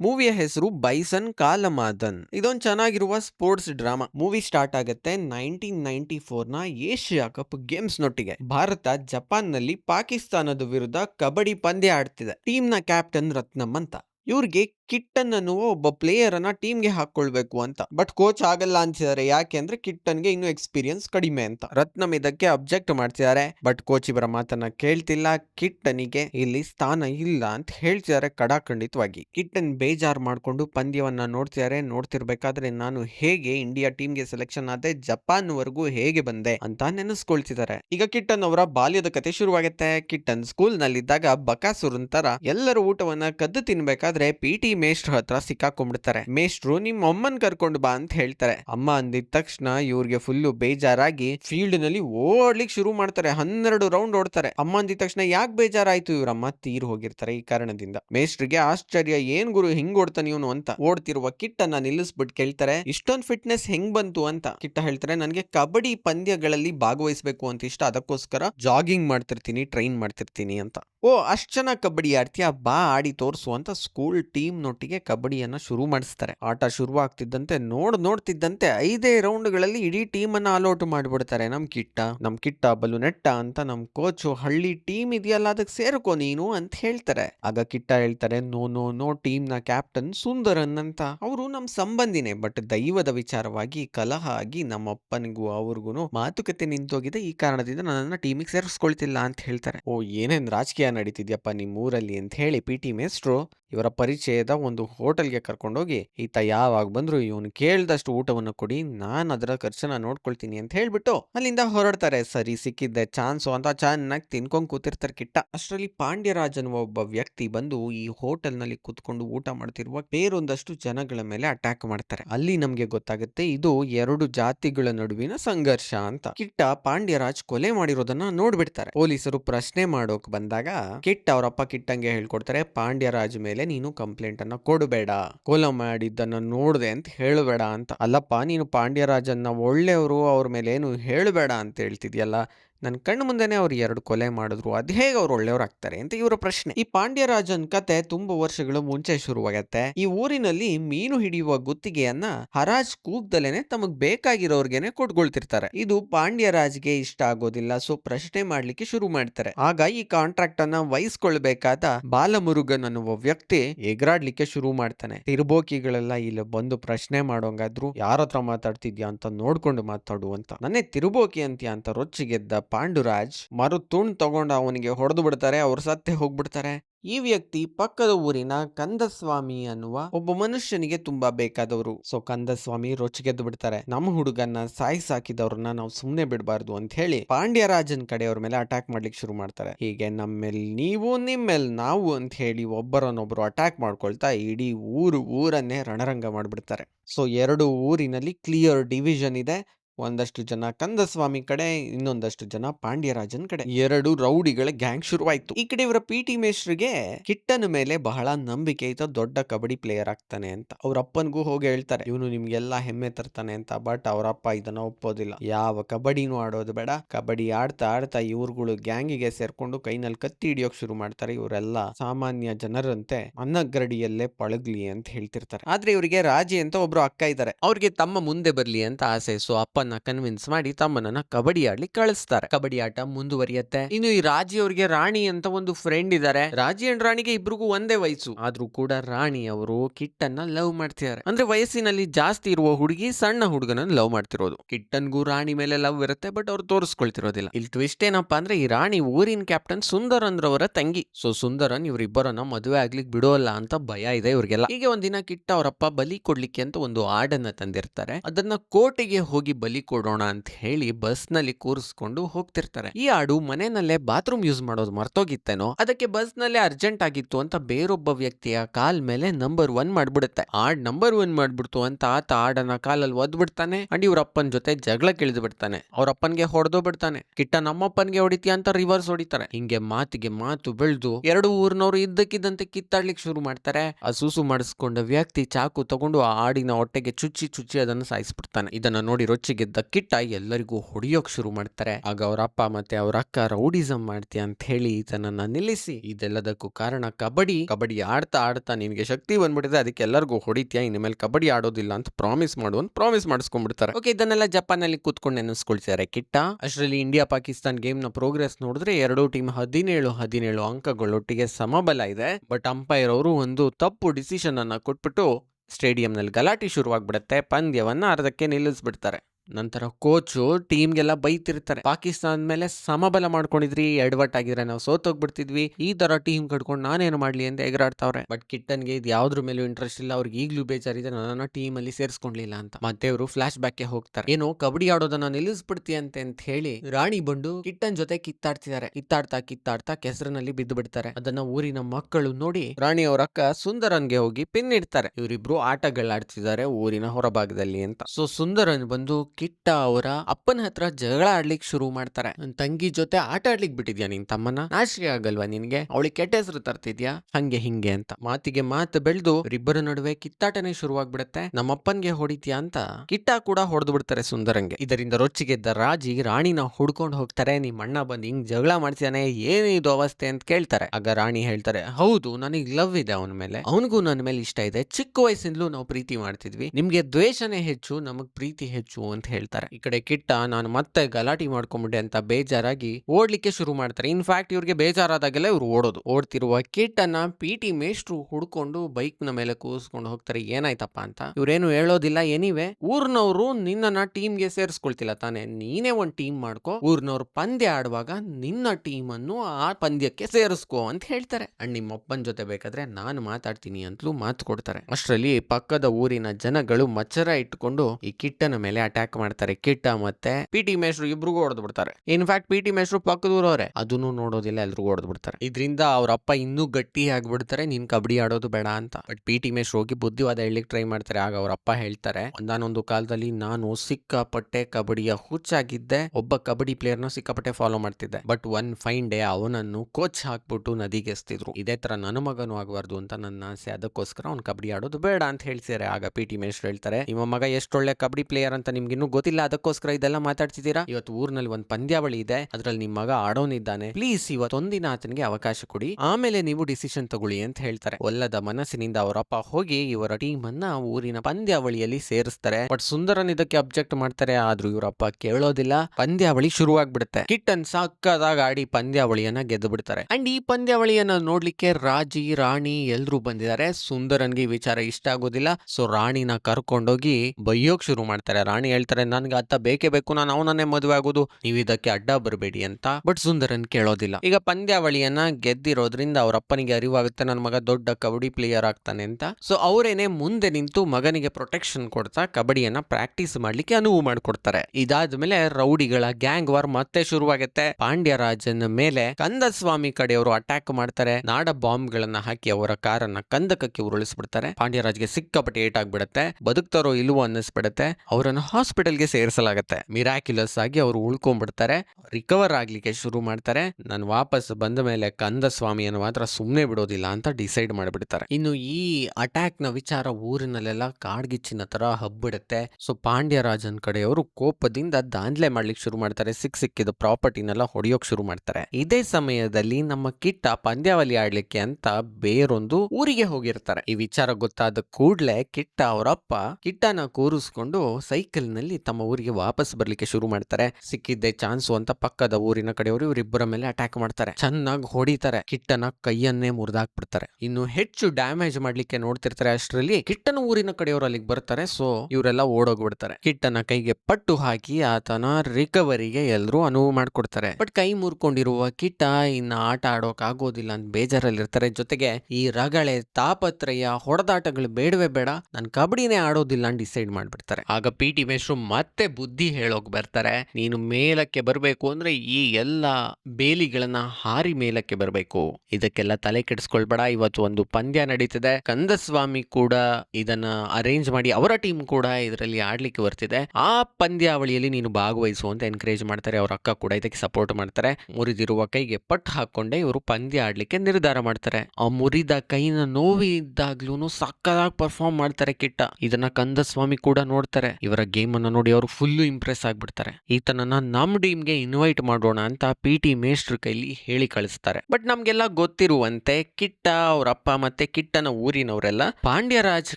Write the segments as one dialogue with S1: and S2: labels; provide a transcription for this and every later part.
S1: ಮೂವಿಯ ಹೆಸರು ಬೈಸನ್ ಕಾಲಮಾದನ್. ಇದೊಂದು ಚೆನ್ನಾಗಿರುವ ಸ್ಪೋರ್ಟ್ಸ್ ಡ್ರಾಮಾ. ಮೂವಿ ಸ್ಟಾರ್ಟ್ ಆಗುತ್ತೆ ನೈನ್ಟೀನ್ ನೈನ್ಟಿ ಫೋರ್ನ ಏಷ್ಯಾ ಕಪ್ ಗೇಮ್ಸ್ ನೊಟ್ಟಿಗೆ ಭಾರತ ಜಪಾನ್ನಲ್ಲಿ ಪಾಕಿಸ್ತಾನದ ವಿರುದ್ಧ ಕಬಡ್ಡಿ ಪಂದ್ಯ ಆಡ್ತಿದೆ. ಟೀಮ್ನ ಕ್ಯಾಪ್ಟನ್ ರತ್ನಂ ಅಂತ. ಇವ್ರಿಗೆ ಕಿಟ್ಟನ್ ಅನ್ನುವ ಒಬ್ಬ ಪ್ಲೇಯರ್ ಅನ್ನ ಟೀಮ್ಗೆ ಹಾಕೊಳ್ಬೇಕು ಅಂತ. ಬಟ್ ಕೋಚ್ ಆಗಲ್ಲ ಅಂತಿದ್ದಾರೆ ಯಾಕೆ ಅಂದ್ರೆ ಕಿಟ್ಟನ್ಗೆ ಇನ್ನು ಎಕ್ಸ್ಪೀರಿಯನ್ಸ್ ಕಡಿಮೆ ಅಂತ. ರತ್ನಂ ಇದಕ್ಕೆ ಅಬ್ಜೆಕ್ಟ್ ಮಾಡ್ತಿದ್ದಾರೆ ಬಟ್ ಕೋಚ್ ಇವರ ಮಾತನ್ನ ಕೇಳ್ತಿಲ್ಲ. ಕಿಟ್ಟನಿಗೆ ಇಲ್ಲಿ ಸ್ಥಾನ ಇಲ್ಲ ಅಂತ ಹೇಳ್ತಿದ್ದಾರೆ ಕಡಾಖಂಡಿತವಾಗಿ ಕಿಟ್ಟನ್ ಬೇಜಾರ್ ಮಾಡ್ಕೊಂಡು ಪಂದ್ಯವನ್ನ ನೋಡ್ತಿದ್ದಾರೆ ನೋಡ್ತಿರ್ಬೇಕಾದ್ರೆ ನಾನು ಹೇಗೆ ಇಂಡಿಯಾ ಟೀಮ್ಗೆ ಸೆಲೆಕ್ಷನ್ ಆದೆ ಜಪಾನ್ ವರೆಗೂ ಹೇಗೆ ಬಂದೆ ಅಂತ ನೆನೆಸ್ಕೊಳ್ತಿದ್ದಾರೆ ಈಗ ಕಿಟ್ಟನ್ ಅವರ ಬಾಲ್ಯದ ಕತೆ ಶುರುವಾಗುತ್ತೆ. ಕಿಟ್ಟನ್ ಸ್ಕೂಲ್ ನಲ್ಲಿದ್ದಾಗ ಬಕಾಸುರನ್ ತರ ಎಲ್ಲರ ಊಟವನ್ನ ಕದ್ದು ತಿನ್ಬೇಕಾದ್ರೆ ಪಿ ಟಿ ಮೇಷ್ಟ್ರ ಹತ್ರ ಸಿಕ್ಕಾಕೊಂಡ್ಬಿಡ್ತಾರೆ. ಮೇಷ್ಟ್ರು ನಿಮ್ಮ ಅಮ್ಮನ್ ಕರ್ಕೊಂಡು ಬಾ ಅಂತ ಹೇಳ್ತಾರೆ. ಅಮ್ಮ ಅಂದಿದ ತಕ್ಷಣ ಇವ್ರಿಗೆ ಫುಲ್ಲು ಬೇಜಾರಾಗಿ ಫೀಲ್ಡ್ನಲ್ಲಿ ಓಡ್ಲಿಕ್ಕೆ ಶುರು ಮಾಡ್ತಾರೆ. ಹನ್ನೆರಡು ರೌಂಡ್ ಓಡ್ತಾರೆ. ಅಮ್ಮ ಅಂದಿದ ತಕ್ಷಣ ಯಾಕೆ ಬೇಜಾರಾಯ್ತು? ಇವರಮ್ಮ ತೀರ್ ಹೋಗಿರ್ತಾರೆ ಈ ಕಾರಣದಿಂದ. ಮೇಷ್ಟ್ರಿಗೆ ಆಶ್ಚರ್ಯ, ಏನ್ ಗುರು ಹಿಂಗ್ ಓಡ್ತಾನೆ ಇವನು? ಅಂತ. ಓಡ್ತಿರುವ ಕಿಟ್ಟನ್ನ ನಿಲ್ಲಿಸ್ಬಿಟ್ಟು ಕೇಳ್ತಾರೆ, ಇಷ್ಟೊಂದು ಫಿಟ್ನೆಸ್ ಹೆಂಗ್ ಬಂತು? ಅಂತ. ಕಿಟ್ಟ ಹೇಳ್ತಾರೆ, ನನಗೆ ಕಬಡ್ಡಿ ಪಂದ್ಯಗಳಲ್ಲಿ ಭಾಗವಹಿಸಬೇಕು ಅಂತ ಇಷ್ಟ. ಅದಕ್ಕೋಸ್ಕರ ಜಾಗಿಂಗ್ ಮಾಡ್ತಿರ್ತೀನಿ ಟ್ರೈನ್ ಮಾಡ್ತಿರ್ತೀನಿ ಅಂತ. ಓ, ಅಷ್ಟು ಜನ ಕಬಡ್ಡಿ ಆಡ್ತೀಯ? ಬಾ, ಆಡಿ, ತೋರಿಸು ಅಂತ ಸ್ಕೂಲ್ ಟೀಮ್ ನೊಟ್ಟಿಗೆ ಕಬಡ್ಡಿಯನ್ನ ಶುರು ಮಾಡಿಸ್ತಾರೆ. ಆಟ ಶುರುವಾಗ್ತಿದ್ದಂತೆ ನೋಡ್, ನೋಡ್ತಿದ್ದಂತೆ ಐದೇ ರೌಂಡ್ಗಳಲ್ಲಿ ಇಡೀ ಟೀಮ್ ಅನ್ನ ಆಲ್ಔಟ್ ಮಾಡ್ಬಿಡ್ತಾರೆ. ನಮ್ ಕಿಟ್ಟ ನಮ್ ಕಿಟ್ಟ ಬಲು ನೆಟ್ಟ ಅಂತ ನಮ್ ಕೋಚು ಹಳ್ಳಿ ಟೀಮ್ ಇದೆಯಲ್ಲ ಅದಕ್ಕೆ ಸೇರ್ಕೋ ನೀನು ಅಂತ ಹೇಳ್ತಾರೆ. ಆಗ ಕಿಟ್ಟ ಹೇಳ್ತಾರೆ, ನೋ ನೋ ನೋ ಟೀಮ್ನ ಕ್ಯಾಪ್ಟನ್ ಸುಂದರನ್ ಅಂತ. ಅವರು ನಮ್ ಸಂಬಂಧಿನೇ ಬಟ್ ದೈವದ ವಿಚಾರವಾಗಿ ಕಲಹ ಆಗಿ ನಮ್ಮ ಅಪ್ಪನಿಗೂ ಅವ್ರಿಗೂ ಮಾತುಕತೆ ನಿಂತೋಗಿದೆ. ಈ ಕಾರಣದಿಂದ ನನ್ನನ್ನು ಟೀಮಿಗೆ ಸೇರಿಸ್ಕೊಳ್ತಿಲ್ಲ ಅಂತ ಹೇಳ್ತಾರೆ. ಓ, ಏನೇನ್ ರಾಜಕೀಯ ನಡೀತಿದ್ಯಪ್ಪ ನಿಮ್ಮ ಊರಲ್ಲಿ ಅಂತ ಹೇಳಿ ಪಿ ಟಿ ಮೇಸ್ಟ್ರು ಇವರ ಪರಿಚಯದ ಒಂದು ಹೋಟೆಲ್ಗೆ ಕರ್ಕೊಂಡೋಗಿ, ಈತ ಯಾವಾಗ ಬಂದ್ರು ಇವನು ಕೇಳ್ದಷ್ಟು ಊಟವನ್ನು ಕೊಡಿ, ನಾನು ಅದರ ಖರ್ಚನ್ನ ನೋಡ್ಕೊಳ್ತೀನಿ ಅಂತ ಹೇಳ್ಬಿಟ್ಟು ಅಲ್ಲಿಂದ ಹೊರಡ್ತಾರೆ. ಸರಿ ಸಿಕ್ಕಿದ್ದೆ, ಚಾನ್ಸು ಅಂತ ಚೆನ್ನಾಗಿ ತಿನ್ಕೊಂಡ್ ಕೂತಿರ್ತಾರೆ ಕಿಟ್ಟ. ಅಷ್ಟರಲ್ಲಿ ಪಾಂಡ್ಯರಾಜ್ ಅನ್ನುವ ಒಬ್ಬ ವ್ಯಕ್ತಿ ಬಂದು ಈ ಹೋಟೆಲ್ನಲ್ಲಿ ಕೂತ್ಕೊಂಡು ಊಟ ಮಾಡ್ತಿರುವ ಬೇರೊಂದಷ್ಟು ಜನಗಳ ಮೇಲೆ ಅಟ್ಯಾಕ್ ಮಾಡ್ತಾರೆ. ಅಲ್ಲಿ ನಮ್ಗೆ ಗೊತ್ತಾಗುತ್ತೆ, ಇದು ಎರಡು ಜಾತಿಗಳ ನಡುವಿನ ಸಂಘರ್ಷ ಅಂತ. ಕಿಟ್ಟ ಪಾಂಡ್ಯರಾಜ್ ಕೊಲೆ ಮಾಡಿರೋದನ್ನ ನೋಡ್ಬಿಡ್ತಾರೆ. ಪೊಲೀಸರು ಪ್ರಶ್ನೆ ಮಾಡೋಕ್ ಬಂದಾಗ ಕಿಟ್ಟ ಅವರಪ್ಪ ಕಿಟ್ಟಂಗೆ ಹೇಳ್ಕೊಡ್ತಾರೆ, ಪಾಂಡ್ಯರಾಜ್ ಮೇಲೆ ನೀನು ಕಂಪ್ಲೇಂಟ್ ಅನ್ನ ಕೊಡಬೇಡ, ಕೋಲ ಮಾಡಿದ್ದನ್ನ ನೋಡ್ದೆ ಅಂತ ಹೇಳಬೇಡ ಅಂತ. ಅಲ್ಲಪ್ಪ, ನೀನು ಪಾಂಡ್ಯರಾಜನ್ನ ಒಳ್ಳೆಯವರು ಅವ್ರ ಮೇಲೆ ಏನು ಹೇಳಬೇಡ ಅಂತ ಹೇಳ್ತಿದ್ಯಲ್ಲ ನನ್ನ ಕಣ್ಣು ಮುಂದೆನೆ ಅವ್ರು ಎರಡು ಕೊಲೆ ಮಾಡಿದ್ರು, ಅದು ಹೇಗೆ ಅವ್ರು ಒಳ್ಳೆಯವ್ರು ಆಗ್ತಾರೆ ಅಂತ ಇವರ ಪ್ರಶ್ನೆ. ಈ ಪಾಂಡ್ಯರಾಜನ್ ಕತೆ ತುಂಬಾ ವರ್ಷಗಳು ಮುಂಚೆ ಶುರುವಾಗತ್ತೆ. ಈ ಊರಿನಲ್ಲಿ ಮೀನು ಹಿಡಿಯುವ ಗುತ್ತಿಗೆಯನ್ನ ಹರಾಜ್ ಕೂಗ್ದಲೇನೆ ತಮಗ್ ಬೇಕಾಗಿರೋರ್ಗೆನೆ ಕೊಟ್ಕೊಳ್ತಿರ್ತಾರೆ ಇದು ಪಾಂಡ್ಯರಾಜ್ಗೆ ಇಷ್ಟ ಆಗೋದಿಲ್ಲ, ಸೊ ಪ್ರಶ್ನೆ ಮಾಡ್ಲಿಕ್ಕೆ ಶುರು ಮಾಡ್ತಾರೆ. ಆಗ ಈ ಕಾಂಟ್ರಾಕ್ಟ್ ಅನ್ನ ವಹಿಸ್ಕೊಳ್ಬೇಕಾದ ಬಾಲಮುರುಗನ್ ಅನ್ನುವ ವ್ಯಕ್ತಿ ಎಗರಾಡ್ಲಿಕ್ಕೆ ಶುರು ಮಾಡ್ತಾನೆ. ತಿರುಬೋಕಿಗಳೆಲ್ಲ ಇಲ್ಲಿ ಬಂದು ಪ್ರಶ್ನೆ ಮಾಡೋಂಗಾದ್ರು, ಯಾರ ಹತ್ರ ಮಾತಾಡ್ತಿದ್ಯಾ ಅಂತ ನೋಡ್ಕೊಂಡು ಮಾತಾಡು ಅಂತ. ನನ್ನೇ ತಿರುಬೋಕಿ ಅಂತ ರೊಚ್ಚಿಗೆದ್ದ ಪಾಂಡುರಾಜ್ ಮರು ತುಂಡ್ ತಗೊಂಡು ಅವನಿಗೆ ಹೊಡೆದು ಬಿಡ್ತಾರೆ, ಅವ್ರು ಸತ್ತೆ ಹೋಗ್ಬಿಡ್ತಾರೆ. ಈ ವ್ಯಕ್ತಿ ಪಕ್ಕದ ಊರಿನ ಕಂದಸ್ವಾಮಿ ಅನ್ನುವ ಒಬ್ಬ ಮನುಷ್ಯನಿಗೆ ತುಂಬಾ ಬೇಕಾದವರು. ಸೊ, ಕಂದಸ್ವಾಮಿ ರೊಚ್ಚಿಗೆದ್ದು ಬಿಡ್ತಾರೆ. ನಮ್ಮ ಹುಡುಗನ್ನ ಸಾಯಿಸಾಕಿದವ್ರನ್ನ ನಾವು ಸುಮ್ಮನೆ ಬಿಡಬಾರ್ದು ಅಂತ ಹೇಳಿ ಪಾಂಡ್ಯರಾಜನ್ ಕಡೆಯವ್ರ ಮೇಲೆ ಅಟ್ಯಾಕ್ ಮಾಡ್ಲಿಕ್ಕೆ ಶುರು ಮಾಡ್ತಾರೆ. ಹೀಗೆ ನಮ್ಮೇಲ್ ನೀವು, ನಿಮ್ಮೇಲ್ ನಾವು ಅಂತ ಹೇಳಿ ಒಬ್ಬರನ್ನೊಬ್ರು ಅಟ್ಯಾಕ್ ಮಾಡ್ಕೊಳ್ತಾ ಇಡೀ ಊರು ಊರನ್ನೇ ರಣರಂಗ ಮಾಡ್ಬಿಡ್ತಾರೆ. ಸೊ, ಎರಡು ಊರಿನಲ್ಲಿ ಕ್ಲಿಯರ್ ಡಿವಿಷನ್ ಇದೆ. ಒಂದಷ್ಟು ಜನ ಕಂದಸ್ವಾಮಿ ಕಡೆ, ಇನ್ನೊಂದಷ್ಟು ಜನ ಪಾಂಡ್ಯರಾಜನ್ ಕಡೆ. ಎರಡು ರೌಡಿಗಳ ಗ್ಯಾಂಗ್ ಶುರುವಾಯ್ತು. ಈ ಕಡೆ ಇವರ ಪಿ ಟಿ ಮೇಶ್ರಿಗೆ ಕಿಟ್ಟನ ಮೇಲೆ ಬಹಳ ನಂಬಿಕೆ ಇತ್ತು. ದೊಡ್ಡ ಕಬಡ್ಡಿ ಪ್ಲೇಯರ್ ಆಗ್ತಾನೆ ಅಂತ. ಅವ್ರ ಅಪ್ಪನ್ಗೂ ಹೋಗಿ ಹೇಳ್ತಾರೆ, ಇವನು ನಿಮ್ಗೆಲ್ಲ ಹೆಮ್ಮೆ ತರ್ತಾನೆ ಅಂತ ಬಟ್ ಅವರಪ್ಪ ಇದನ್ನ ಒಪ್ಪೋದಿಲ್ಲ. ಯಾವ ಕಬಡ್ಡಿನೂ ಆಡೋದು ಬೇಡ. ಕಬಡ್ಡಿ ಆಡ್ತಾ ಆಡ್ತಾ ಇವ್ರುಗಳು ಗ್ಯಾಂಗಿಗೆ ಸೇರ್ಕೊಂಡು ಕೈನಲ್ಲಿ ಕತ್ತಿ ಹಿಡಿಯೋಕ್ ಶುರು ಮಾಡ್ತಾರೆ. ಇವರೆಲ್ಲ ಸಾಮಾನ್ಯ ಜನರಂತೆ ಅನ್ನಗರಡಿಯಲ್ಲೇ ಪಳಗ್ಲಿ ಅಂತ ಹೇಳ್ತಿರ್ತಾರೆ. ಆದ್ರೆ ಇವರಿಗೆ ರಾಜಿ ಅಂತ ಒಬ್ರು ಅಕ್ಕ ಇದ್ದಾರೆ ಅವ್ರಿಗೆ ತಮ್ಮ ಮುಂದೆ ಬರ್ಲಿ ಅಂತ ಆಸೆ. ಸೊ ಅಪ್ಪನ ಕನ್ವಿನ್ಸ್ ಮಾಡಿ ತಮ್ಮನನ್ನ ಕಬಡ್ಡಿ ಆಡ್ಲಿಕ್ಕೆ ಕಳಿಸ್ತಾರೆ. ಕಬಡ್ಡಿ ಆಟ ಮುಂದುವರಿಯುತ್ತೆ. ಇನ್ನು ಈ ರಾಜಿ ಅವರಿಗೆ ರಾಣಿ ಅಂತ ಒಂದು ಫ್ರೆಂಡ್ ಇದ್ದಾರೆ ರಾಜಿ ಅಂಡ್ ರಾಣಿಗೆ ಇಬ್ರಿಗೂ ಒಂದೇ ವಯಸ್ಸು. ಆದ್ರೂ ಕೂಡ ರಾಣಿ ಅವರು ಕಿಟ್ಟನ್ನ ಲವ್ ಮಾಡ್ತಿದ್ದಾರೆ. ಅಂದ್ರೆ ವಯಸ್ಸಿನಲ್ಲಿ ಜಾಸ್ತಿ ಇರುವ ಹುಡುಗಿ ಸಣ್ಣ ಹುಡುಗನನ್ನ ಲವ್ ಮಾಡ್ತಿರೋದು. ಕಿಟ್ಟನ್ಗೂ ರಾಣಿ ಮೇಲೆ ಲವ್ ಇರುತ್ತೆ ಬಟ್ ಅವ್ರು ತೋರಿಸ್ಕೊಳ್ತಿರೋದಿಲ್ಲ. ಇಲ್ಲಿ ಟ್ವಿಸ್ಟ್ ಏನಪ್ಪಾ ಅಂದ್ರೆ ಈ ರಾಣಿ ಊರಿನ ಕ್ಯಾಪ್ಟನ್ ಸುಂದರನ್ ರವರ ತಂಗಿ. ಸೊ ಸುಂದರನ್ ಇವರಿಬ್ಬರನ್ನ ಮದುವೆ ಆಗ್ಲಿಕ್ಕೆ ಬಿಡೋಲ್ಲ ಅಂತ ಭಯ ಇದೆ ಇವ್ರಿಗೆಲ್ಲ. ಹೀಗೆ ಒಂದಿನ ಕಿಟ್ಟ ಅವರಪ್ಪ ಬಲಿ ಕೊಡ್ಲಿಕ್ಕೆ ಅಂತ ಒಂದು ಆಡನ್ನ ತಂದಿರ್ತಾರೆ. ಅದನ್ನ ಕೋಟೆಗೆ ಹೋಗಿ ಬಲಿ ಕೊಡೋಣ ಅಂತ ಹೇಳಿ ಬಸ್ನಲ್ಲಿ ಕೂರಿಸ್ಕೊಂಡು ಹೋಗ್ತಿರ್ತಾರೆ. ಈ ಆಡು ಮನೆಯಲ್ಲೇ ಬಾತ್ರೂಮ್ ಯೂಸ್ ಮಾಡೋದು ಮರ್ತೋಗಿತ್ತೇನೋ? ಅದಕ್ಕೆ ಬಸ್ ನಲ್ಲೇ ಅರ್ಜೆಂಟ್ ಆಗಿತ್ತು ಅಂತ ಬೇರೊಬ್ಬ ವ್ಯಕ್ತಿಯ ಕಾಲ್ ಮೇಲೆ ನಂಬರ್ ಒನ್ ಮಾಡ್ಬಿಡುತ್ತೆ. ಆಡ್ ನಂಬರ್ ಒನ್ ಮಾಡ್ಬಿಡ್ತು ಅಂತ ಆತ ಆಡನ ಕಾಲಲ್ಲಿ ಒದ್ಬಿಡ್ತಾನೆ ಅಂಡ್ ಇವ್ರ ಅಪ್ಪನ ಜೊತೆ ಜಗಳ ಕಿಳಿದು ಬಿಡ್ತಾನೆ. ಅವ್ರ ಹೊಡೆದು ಬಿಡ್ತಾನೆ. ಕಿಟ್ಟ ನಮ್ಮಪ್ಪನ್ಗೆ ಹೊಡಿತೀಯ ಅಂತ ರಿವರ್ಸ್ ಹೊಡಿತಾರೆ. ಹಿಂಗೆ ಮಾತಿಗೆ ಮಾತು ಬೆಳೆದು ಎರಡು ಊರಿನವರು ಇದ್ದಕ್ಕಿದ್ದಂತೆ ಕಿತ್ತಾಡ್ಲಿಕ್ಕೆ ಶುರು ಮಾಡ್ತಾರೆ. ಆ ಸೂಸು ಮಾಡಿಸ್ಕೊಂಡ ವ್ಯಕ್ತಿ ಚಾಕು ತಗೊಂಡು ಆ ಆಡಿನ ಹೊಟ್ಟೆಗೆ ಚುಚ್ಚಿ ಚುಚ್ಚಿ ಅದನ್ನು ಸಾಯಿಸ್ಬಿಡ್ತಾನೆ. ಇದನ್ನ ನೋಡಿ ರೊಚ್ಚಿಗೆ ಗೆದ್ದ ಕಿಟ್ಟ ಎಲ್ಲರಿಗೂ ಹೊಡೆಯೋಕ್ ಶುರು ಮಾಡ್ತಾರೆ. ಆಗ ಅವ್ರ ಅಪ್ಪ ಮತ್ತೆ ಅವ್ರ ಅಕ್ಕ ರೌಡಿಸಂ ಮಾಡ್ತೀಯ ಅಂತ ಹೇಳಿ ಈತನನ್ನ ನಿಲ್ಲಿಸಿ. ಇದೆಲ್ಲದಕ್ಕೂ ಕಾರಣ ಕಬಡ್ಡಿ. ಕಬಡ್ಡಿ ಆಡ್ತಾ ಆಡ್ತಾ ನಿನ್ಗೆ ಶಕ್ತಿ ಬಂದ್ಬಿಟ್ಟಿದೆ. ಅದಕ್ಕೆ ಎಲ್ಲರಿಗೂ ಹೊಡಿತೀಯ? ಇನ್ಮೇಲೆ ಕಬಡ್ಡಿ ಆಡೋದಿಲ್ಲ ಅಂತ ಪ್ರಾಮಿಸ್ ಮಾಡು ಅಂತ ಪ್ರಾಮಿಸ್ ಮಾಡಿಸ್ಕೊಂಡ್ಬಿಡ್ತಾರೆ. ಓಕೆ ಇದನ್ನೆಲ್ಲ ಜಪಾನ್ ಅಲ್ಲಿ ಕೂತ್ಕೊಂಡು ನೆನೆಸ್ಕೊಳ್ತಾರೆ ಕಿಟ್ಟ. ಅಷ್ಟರಲ್ಲಿ ಇಂಡಿಯಾ ಪಾಕಿಸ್ತಾನ್ ಗೇಮ್ನ ಪ್ರೋಗ್ರೆಸ್ ನೋಡಿದ್ರೆ ಎರಡೂ ಟೀಮ್ ಹದಿನೇಳು ಹದಿನೇಳು ಅಂಕಗಳೊಟ್ಟಿಗೆ ಸಮಬಲ ಇದೆ. ಬಟ್ ಅಂಪೈರ್ ಅವರು ಒಂದು ತಪ್ಪು ಡಿಸಿಷನ್ ಅನ್ನ ಕೊಟ್ಬಿಟ್ಟು ಸ್ಟೇಡಿಯಂನಲ್ಲಿ ಗಲಾಟೆ ಶುರುವಾಗ್ಬಿಡುತ್ತೆ. ಪಂದ್ಯವನ್ನ ಅರ್ಧಕ್ಕೆ ನಿಲ್ಲಿಸ್ಬಿಡ್ತಾರೆ. ನಂತರ ಕೋಚು ಟೀಮ್ಗೆಲ್ಲ ಬೈತಿರ್ತಾರೆ. ಪಾಕಿಸ್ತಾನ ಮೇಲೆ ಸಮಬಲ ಮಾಡ್ಕೊಂಡಿದ್ರಿ ಎಡವಟ್ ಆಗಿದ್ರೆ ನಾವು ಸೋತೋಗ್ಬಿಡ್ತಿದ್ವಿ. ಈ ತರ ಟೀಮ್ ಕಟ್ಕೊಂಡು ನಾನೇನು ಮಾಡ್ಲಿ ಅಂತ ಎಗರಾಡ್ತಾವ್ರೆ. ಬಟ್ ಕಿಟ್ಟನ್ಗೆ ಇದು ಯಾವ್ದ್ರ ಮೇಲೂ ಇಂಟ್ರೆಸ್ಟ್ ಇಲ್ಲ. ಅವ್ರಿಗೆ ಈಗ್ಲೂ ಬೇಜಾರಿದೆ ನನ್ನ ಟೀಮ್ ಅಲ್ಲಿ ಸೇರಿಸ್ಕೊಂಡ್ಲಿಲ್ಲ ಅಂತ. ಮತ್ತೆ ಅವರು ಫ್ಲಾಶ್ ಬ್ಯಾಕ್ ಹೋಗ್ತಾರೆ. ಏನು ಕಬಡ್ಡಿ ಆಡೋದನ್ನ ನಿಲ್ಲಿಸ್ಬಿಡ್ತೀಯಂತೆ ಅಂತ ಹೇಳಿ ರಾಣಿ ಬಂಡು ಕಿಟ್ಟನ್ ಜೊತೆ ಕಿತ್ತಾಡ್ತಿದ್ದಾರೆ ಕಿತ್ತಾಡ್ತಾ ಕಿತ್ತಾಡ್ತಾ ಕೆಸರಿನಲ್ಲಿ ಬಿದ್ದು ಬಿಡ್ತಾರೆ ಅದನ್ನ ಊರಿನ ಮಕ್ಕಳು ನೋಡಿ ರಾಣಿ ಅವರ ಅಕ್ಕ ಸುಂದರನ್ಗೆ ಹೋಗಿ ಪಿನ್ ಇಡ್ತಾರೆ. ಇವರಿಬ್ರು ಆಟಗಳಾಡ್ತಿದ್ದಾರೆ ಊರಿನ ಹೊರಭಾಗದಲ್ಲಿ ಅಂತ. ಸೊ ಸುಂದರನ್ ಬಂದು ಕಿಟ್ಟ ಅವರ ಅಪ್ಪನ ಹತ್ರ ಜಗಳ ಆಡ್ಲಿಕ್ಕೆ ಶುರು ಮಾಡ್ತಾರೆ. ನನ್ ತಂಗಿ ಜೊತೆ ಆಟ ಆಡ್ಲಿಕ್ಕೆ ಬಿಟ್ಟಿದ್ಯಾ ನಿನ್ ತಮ್ಮನ ನಾಚಿಕೆ ಆಗಲ್ವಾ ನಿನ್ಗೆ? ಅವಳಿಗೆ ಕೆಟ್ಟ ಹೆಸರು ತರ್ತಿದ್ಯಾ? ಹಂಗೆ ಹಿಂಗೆ ಅಂತ. ಮಾತಿಗೆ ಮಾತು ಬೆಳೆದು ಇಬ್ಬರ ನಡುವೆ ಕಿತ್ತಾಟನೆ ನಮ್ಮ ನಮ್ಮಪ್ಪನ್ಗೆ ಹೊಡಿತೀಯಾ ಅಂತ? ಕಿಟ್ಟ ಕೂಡ ಹೊಡೆದು ಬಿಡ್ತಾರೆ ಸುಂದರಂಗೆ. ಇದರಿಂದ ರೊಚ್ಚಿಗೆದ್ದ ರಾಜಿ ರಾಣಿನ ಹುಡ್ಕೊಂಡು ಹೋಗ್ತಾರೆ. ನಿಮ್ ಅಣ್ಣ ಬಂದು ಹಿಂಗ್ ಜಗಳ ಮಾಡ್ತಾನೆ ಏನಿದು ಅವಸ್ಥೆ ಅಂತ ಕೇಳ್ತಾರೆ. ಆಗ ರಾಣಿ ಹೇಳ್ತಾರೆ, ಹೌದು, ನನಗೆ ಲವ್ ಇದೆ ಅವನ ಮೇಲೆ. ಅವನಿಗೂ ನನ್ನ ಮೇಲೆ ಇಷ್ಟ ಇದೆ. ಚಿಕ್ಕ ವಯಸ್ಸಿಂದಲೂ ನಾವು ಪ್ರೀತಿ ಮಾಡ್ತಿದ್ವಿ. ನಿಮ್ಗೆ ದ್ವೇಷನೇ ಹೆಚ್ಚು, ನಮಗ್ ಪ್ರೀತಿ ಹೆಚ್ಚು ಅಂತ ಹೇಳ್ತಾರೆ. ಈ ಕಡೆ ಕಿಟ್ಟ, ನಾನು ಮತ್ತೆ ಗಲಾಟಿ ಮಾಡ್ಕೊಂಬಿಟ್ಟೆ ಅಂತ ಬೇಜಾರಾಗಿ ಓಡ್ಲಿಕ್ಕೆ ಶುರು ಮಾಡ್ತಾರೆ. ಇನ್ಫ್ಯಾಕ್ಟ್ ಇವ್ರಿಗೆ ಬೇಜಾರಾದಾಗೆಲ್ಲ ಇವ್ರು ಓಡೋದು. ಓಡ್ತಿರುವ ಕಿಟ್ಟನ್ನ ಪಿ ಟಿ ಮೇಷ್ಟ್ರು ಹುಡ್ಕೊಂಡು ಬೈಕ್ನ ಮೇಲೆ ಕೂರಿಸ್ಕೊಂಡು ಹೋಗ್ತಾರೆ. ಏನಾಯ್ತಪ್ಪ ಅಂತ? ಇವ್ರೇನು ಹೇಳೋದಿಲ್ಲ ಎನಿವೆ ಊರ್ನವ್ರು ನಿನ್ನನ್ನ ಟೀಮ್ಗೆ ಸೇರಿಸ್ಕೊಳ್ತಿಲ್ಲ ತಾನೆ. ನೀನೇ ಒಂದ್ ಟೀಮ್ ಮಾಡ್ಕೋ. ಊರ್ನವ್ರು ಪಂದ್ಯ ಆಡುವಾಗ ನಿನ್ನ ಟೀಮ್ ಅನ್ನು ಆ ಪಂದ್ಯಕ್ಕೆ ಸೇರಿಸ್ಕೋ ಅಂತ ಹೇಳ್ತಾರೆ. ಅಂಡ್ ನಿಮ್ಮ ಅಪ್ಪನ ಜೊತೆ ಬೇಕಾದ್ರೆ ನಾನು ಮಾತಾಡ್ತೀನಿ ಅಂತಲೂ ಮಾತು ಕೊಡ್ತಾರೆ. ಅಷ್ಟರಲ್ಲಿ ಪಕ್ಕದ ಊರಿನ ಜನಗಳು ಮಚ್ಚರ ಇಟ್ಕೊಂಡು ಈ ಕಿಟ್ಟನ ಮೇಲೆ ಅಟ್ಯಾಕ್ ಮಾಡ್ತಾರೆ. ಕಿಟ್ಟ ಮತ್ತೆ ಪಿ ಟಿ ಮೇಷ್ರು ಇಬ್ರಿಗೂ ಹೊಡೆದು ಬಿಡ್ತಾರೆ. ಇನ್ಫ್ಯಾಕ್ಟ್ ಪಿ ಟಿ ಮೇಷ್ರು ಪಕ್ಕದೂರವ್ರೆ. ಅದನ್ನು ನೋಡೋದಿಲ್ಲ, ಎಲ್ರಿಗೂ ಹೊಡೆದು ಬಿಡ್ತಾರೆ. ಇದರಿಂದ ಅವ್ರ ಅಪ್ಪ ಇನ್ನೂ ಗಟ್ಟಿ ಆಗ್ಬಿಡ್ತಾರೆ. ನೀನ್ ಕಬಡ್ಡಿ ಆಡೋದು ಬೇಡ ಅಂತ. ಬಟ್ ಪಿ ಟಿ ಮೇಷ್ರು ಹೋಗಿ ಬುದ್ಧಿವಾದ ಹೇಳಿಕ್ ಟ್ರೈ ಮಾಡ್ತಾರೆ. ಆಗ ಅವ್ರ ಅಪ್ಪ ಹೇಳ್ತಾರೆ, ಒಂದಾನೊಂದು ಕಾಲದಲ್ಲಿ ನಾನು ಸಿಕ್ಕಾಪಟ್ಟೆ ಕಬಡ್ಡಿಯ ಹುಚ್ಚಾಗಿದ್ದೆ. ಒಬ್ಬ ಕಬಡ್ಡಿ ಪ್ಲೇಯರ್ನ ಸಿಕ್ಕಾಪಟ್ಟೆ ಫಾಲೋ ಮಾಡ್ತಿದ್ದೆ. ಬಟ್ ಒನ್ ಫೈನ್ ಡೇ ಅವನನ್ನು ಕೋಚ್ ಹಾಕ್ಬಿಟ್ಟು ನದಿಗೆ ಎಸ್ತಿದ್ರು ಇದೇ ತರ ನನ್ನ ಮಗನು ಆಗಬಾರ್ದು ಅಂತ ನನ್ನ ಆಸೆ. ಅದಕ್ಕೋಸ್ಕರ ಅವ್ನು ಕಬಡ್ಡಿ ಆಡೋದು ಬೇಡ ಅಂತ ಹೇಳ್ತಾರೆ ಆಗ ಪಿ ಟಿ ಮೇಷ್ರು ಹೇಳ್ತಾರೆ, ನಿಮ್ಮ ಮಗ ಎಷ್ಟೊಳ್ಳೆ ಕಬಡ್ಡಿ ಪ್ಲೇಯರ್ ಅಂತ ನಿಮ್ಗೆ ಗೊತ್ತಿಲ್ಲ, ಅದಕ್ಕೋಸ್ಕರ ಇದೆಲ್ಲ ಮಾತಾಡ್ತಿದ್ದೀರಾ? ಇವತ್ತು ಊರಿನಲ್ಲಿ ಒಂದು ಪಂದ್ಯಾವಳಿ ಇದೆ, ಅದ್ರಲ್ಲಿ ನಿಮ್ಮ ಮಗ ಆಡೋನಿದ್ದಾನೆ ಪ್ಲೀಸ್ ಇವತ್ತೊಂದಿನ ಆತನಿಗೆ ಅವಕಾಶ ಕೊಡಿ. ಆಮೇಲೆ ನೀವು ಡಿಸಿಷನ್ ತಗೊಳ್ಳಿ ಅಂತ ಹೇಳ್ತಾರೆ. ಒಲ್ಲದ ಮನಸ್ಸಿನಿಂದ ಅವರಪ್ಪ ಹೋಗಿ ಇವರ ಟೀಮ್ ಅನ್ನ ಊರಿನ ಪಂದ್ಯಾವಳಿಯಲ್ಲಿ ಸೇರಿಸ್ತಾರೆ. ಬಟ್ ಸುಂದರನ್ ಇದಕ್ಕೆ ಅಬ್ಜೆಕ್ಟ್ ಮಾಡ್ತಾರೆ, ಆದ್ರೂ ಇವರಪ್ಪ ಕೇಳೋದಿಲ್ಲ. ಪಂದ್ಯಾವಳಿ ಶುರುವಾಗ್ಬಿಡುತ್ತೆ. ಕಿಟ್ಟನ್ ಸಾಕದಾಗ ಆಡಿ ಪಂದ್ಯಾವಳಿಯನ್ನ ಗೆದ್ದು ಬಿಡ್ತಾರೆ. ಅಂಡ್ ಈ ಪಂದ್ಯಾವಳಿಯನ್ನ ನೋಡ್ಲಿಕ್ಕೆ ರಾಜಿ, ರಾಣಿ ಎಲ್ರು ಬಂದಿದ್ದಾರೆ. ಸುಂದರನ್ಗೆ ವಿಚಾರ ಇಷ್ಟ ಆಗೋದಿಲ್ಲ. ಸೊ ರಾಣಿನ ಕರ್ಕೊಂಡೋಗಿ ಬೈಯೋಕ್ ಶುರು ಮಾಡ್ತಾರೆ. ರಾಣಿ ಹೇಳ್ತಾರೆ ನನ್ಗೆ ಅತ್ತ ಬೇಕೇ ಬೇಕು, ನಾನು ಅವನನ್ನೇ ಮದುವೆ ಆಗೋದು, ನೀವು ಇದಕ್ಕೆ ಅಡ್ಡ ಬರಬೇಡಿ ಅಂತ. ಬಟ್ ಸುಂದರನ್ ಕೇಳೋದಿಲ್ಲ. ಈಗ ಪಂದ್ಯಾವಳಿಯನ್ನ ಗೆದ್ದಿರೋದ್ರಿಂದ ಅವರಪ್ಪನಿಗೆ ಅರಿವಾಗುತ್ತೆ, ನನ್ನ ಮಗ ದೊಡ್ಡ ಕಬಡ್ಡಿ ಪ್ಲೇಯರ್ ಆಗ್ತಾನೆ ಅಂತ. ಸೊ ಅವರೇನೆ ಮುಂದೆ ನಿಂತು ಮಗನಿಗೆ ಪ್ರೊಟೆಕ್ಷನ್ ಕೊಡ್ತಾ ಕಬಡ್ಡಿಯನ್ನ ಪ್ರಾಕ್ಟೀಸ್ ಮಾಡ್ಲಿಕ್ಕೆ ಅನುವು ಮಾಡಿಕೊಡ್ತಾರೆ. ಇದಾದ್ಮೇಲೆ ರೌಡಿಗಳ ಗ್ಯಾಂಗ್ ವಾರ್ ಮತ್ತೆ ಶುರುವಾಗುತ್ತೆ. ಪಾಂಡ್ಯರಾಜನ ಮೇಲೆ ಕಂದಸ್ವಾಮಿ ಕಡೆಯವರು ಅಟ್ಯಾಕ್ ಮಾಡ್ತಾರೆ. ನಾಡ ಬಾಂಬ್ ಗಳನ್ನ ಹಾಕಿ ಅವರ ಕಾರನ್ನ ಕಂದಕಕ್ಕೆ ಉರುಳಿಸ್ಬಿಡ್ತಾರೆ. ಪಾಂಡ್ಯರಾಜ್ಗೆ ಸಿಕ್ಕಾಪಟ್ಟೆ ಏಟ್ ಆಗ್ಬಿಡುತ್ತೆ ಬದುಕ್ತಾರೋ ಇಲ್ವೋ ಅನ್ನಿಸ್ಬಿಡುತ್ತೆ. ಅವರನ್ನು ಹಾಸ್ಪಿಟಲ್ಗೆ ಸೇರಿಸಲಾಗುತ್ತೆ. ಮಿರಾಕ್ಯುಲಸ್ ಆಗಿ ಅವರು ಉಳ್ಕೊಂಡ್ಬಿಡ್ತಾರೆ. ರಿಕವರ್ ಆಗ್ಲಿಕ್ಕೆ ಶುರು ಮಾಡ್ತಾರೆ. ನಾನು ವಾಪಸ್ ಬಂದ ಮೇಲೆ ಕಂದ ಸ್ವಾಮಿಯನ್ನು ಮಾತ್ರ ಸುಮ್ಮನೆ ಬಿಡೋದಿಲ್ಲ ಅಂತ ಡಿಸೈಡ್ ಮಾಡಿಬಿಡ್ತಾರೆ. ಇನ್ನು ಈ ಅಟ್ಯಾಕ್ನ ವಿಚಾರ ಊರಿನಲ್ಲೆಲ್ಲ ಕಾಡ್ಗಿಚ್ಚಿನ ತರ ಹಬ್ಬಿಡುತ್ತೆ. ಸೊ ಪಾಂಡ್ಯರಾಜನ್ ಕಡೆಯವರು ಕೋಪದಿಂದ ದಾಂಧಲೆ ಮಾಡ್ಲಿಕ್ಕೆ ಶುರು ಮಾಡ್ತಾರೆ. ಸಿಕ್ ಸಿಕ್ಕಿದ ಪ್ರಾಪರ್ಟಿನೆಲ್ಲ ಹೊಡೆಯೋಕ್ ಶುರು ಮಾಡ್ತಾರೆ. ಇದೇ ಸಮಯದಲ್ಲಿ ನಮ್ಮ ಕಿಟ್ಟ ಪಂದ್ಯಾವಳಿ ಆಡ್ಲಿಕ್ಕೆ ಅಂತ ಬೇರೊಂದು ಊರಿಗೆ ಹೋಗಿರ್ತಾರೆ. ಈ ವಿಚಾರ ಗೊತ್ತಾದ ಕೂಡ್ಲೆ ಕಿಟ್ಟ ಅವರಪ್ಪ ಕಿಟ್ಟನ ಕೂರಿಸ್ಕೊಂಡು ಸೈಕಲ್ನಲ್ಲಿ ತಮ್ಮ ಊರಿಗೆ ವಾಪಸ್ ಬರ್ಲಿಕ್ಕೆ ಶುರು ಮಾಡ್ತಾರೆ. ಸಿಕ್ಕಿದ್ದೆ ಚಾನ್ಸ್ ಅಂತ ಪಕ್ಕದ ಊರಿನ ಕಡೆಯವರು ಇವರಿಬ್ಬರ ಮೇಲೆ ಅಟ್ಯಾಕ್ ಮಾಡ್ತಾರೆ. ಚೆನ್ನಾಗಿ ಹೊಡಿತಾರೆ. ಕಿಟ್ಟನ ಕೈಯನ್ನೇ ಮುರಿದಾಕ್ಬಿಡ್ತಾರೆ. ಇನ್ನು ಹೆಚ್ಚು ಡ್ಯಾಮೇಜ್ ಮಾಡ್ಲಿಕ್ಕೆ ನೋಡ್ತಿರ್ತಾರೆ ಅಷ್ಟರಲ್ಲಿ ಕಿಟ್ಟನ ಊರಿನ ಕಡೆಯವರು ಅಲ್ಲಿಗೆ ಬರ್ತಾರೆ. ಸೊ ಇವರೆಲ್ಲ ಓಡೋಗ್ಬಿಡ್ತಾರೆ. ಕಿಟ್ಟನ ಕೈಗೆ ಪಟ್ಟು ಹಾಕಿ ಆತನ ರಿಕವರಿಗೆ ಎಲ್ಲರೂ ಅನುವು ಮಾಡ್ಕೊಡ್ತಾರೆ. ಬಟ್ ಕೈ ಮುರ್ಕೊಂಡಿರುವ ಕಿಟ್ಟ ಇನ್ನ ಆಟ ಆಡೋಕ್ ಆಗೋದಿಲ್ಲ ಅಂತ ಬೇಜಾರಲ್ಲಿರ್ತಾರೆ. ಜೊತೆಗೆ ಈ ರಗಳೆ, ತಾಪತ್ರಯ, ಹೊಡೆದಾಟಗಳು ಬೇಡವೇ ಬೇಡ. ನಾನು ಕಬಡ್ಡಿನೇ ಆಡೋದಿಲ್ಲ ಅಂತ ಡಿಸೈಡ್ ಮಾಡ್ಬಿಡ್ತಾರೆ. ಆಗ ಪಿ ಟಿ ಮೇಷ್ರು ಮತ್ತೆ ಬುದ್ಧಿ ಹೇಳೋಕೆ ಬರ್ತಾರೆ. ನೀನು ಮೇಲಕ್ಕೆ ಬರಬೇಕು ಅಂದ್ರೆ ಈ ಎಲ್ಲ ಬೇಲಿಗಳನ್ನ ಹಾರಿ ಮೇಲಕ್ಕೆ ಬರಬೇಕು. ಇದಕ್ಕೆಲ್ಲ ತಲೆ ಕೆಡಿಸ್ಕೊಳ್ಬೇಡ. ಇವತ್ತು ಒಂದು ಪಂದ್ಯ ನಡೀತಿದೆ. ಕಂದಸ್ವಾಮಿ ಕೂಡ ಇದನ್ನ ಅರೇಂಜ್ ಮಾಡಿ ಅವರ ಟೀಮ್ ಕೂಡ ಇದರಲ್ಲಿ ಆಡ್ಲಿಕ್ಕೆ ಬರ್ತಿದೆ. ಆ ಪಂದ್ಯಾವಳಿಯಲ್ಲಿ ನೀನು ಭಾಗವಹಿಸು ಅಂತ ಎನ್ಕರೇಜ್ ಮಾಡ್ತಾರೆ. ಅವ್ರ ಅಕ್ಕ ಕೂಡ ಇದಕ್ಕೆ ಸಪೋರ್ಟ್ ಮಾಡ್ತಾರೆ. ಮುರಿದಿರುವ ಕೈಗೆ ಪಟ್ ಹಾಕೊಂಡೆ ಇವರು ಪಂದ್ಯ ಆಡ್ಲಿಕ್ಕೆ ನಿರ್ಧಾರ ಮಾಡ್ತಾರೆ. ಆ ಮುರಿದ ಕೈನ ನೋವಿ ನೋವಿದ್ದಾಗ್ಲೂ ಸಕ್ಕದಾಗಿ ಪರ್ಫಾರ್ಮ್ ಮಾಡ್ತಾರೆ ಕಿಟ್ಟ. ಇದನ್ನ ಕಂದಸ್ವಾಮಿ ಕೂಡ ನೋಡ್ತಾರೆ. ಇವರ ಗೇಮ್ ಅನ್ನ ನೋಡಿ ಅವರು ಫುಲ್ಲು ಇಂಪ್ರೆಸ್ ಆಗ್ಬಿಡ್ತಾರೆ. ಈತನನ್ನ ನಮ್ ಟೀಮ್ಗೆ ಇನ್ವೈಟ್ ಮಾಡೋಣ ಅಂತ ಪಿ ಟಿ ಮೇಸ್ಟ್ರ್ ಕೈಲಿ ಹೇಳಿ ಕಳಿಸ್ತಾರೆ. ಬಟ್ ನಮ್ಗೆಲ್ಲ ಗೊತ್ತಿರುವಂತೆ ಕಿಟ್ಟ ಅವ್ರ ಅಪ್ಪ ಮತ್ತೆ ಕಿಟ್ಟನ ಊರಿನವರೆಲ್ಲ ಪಾಂಡ್ಯರಾಜ್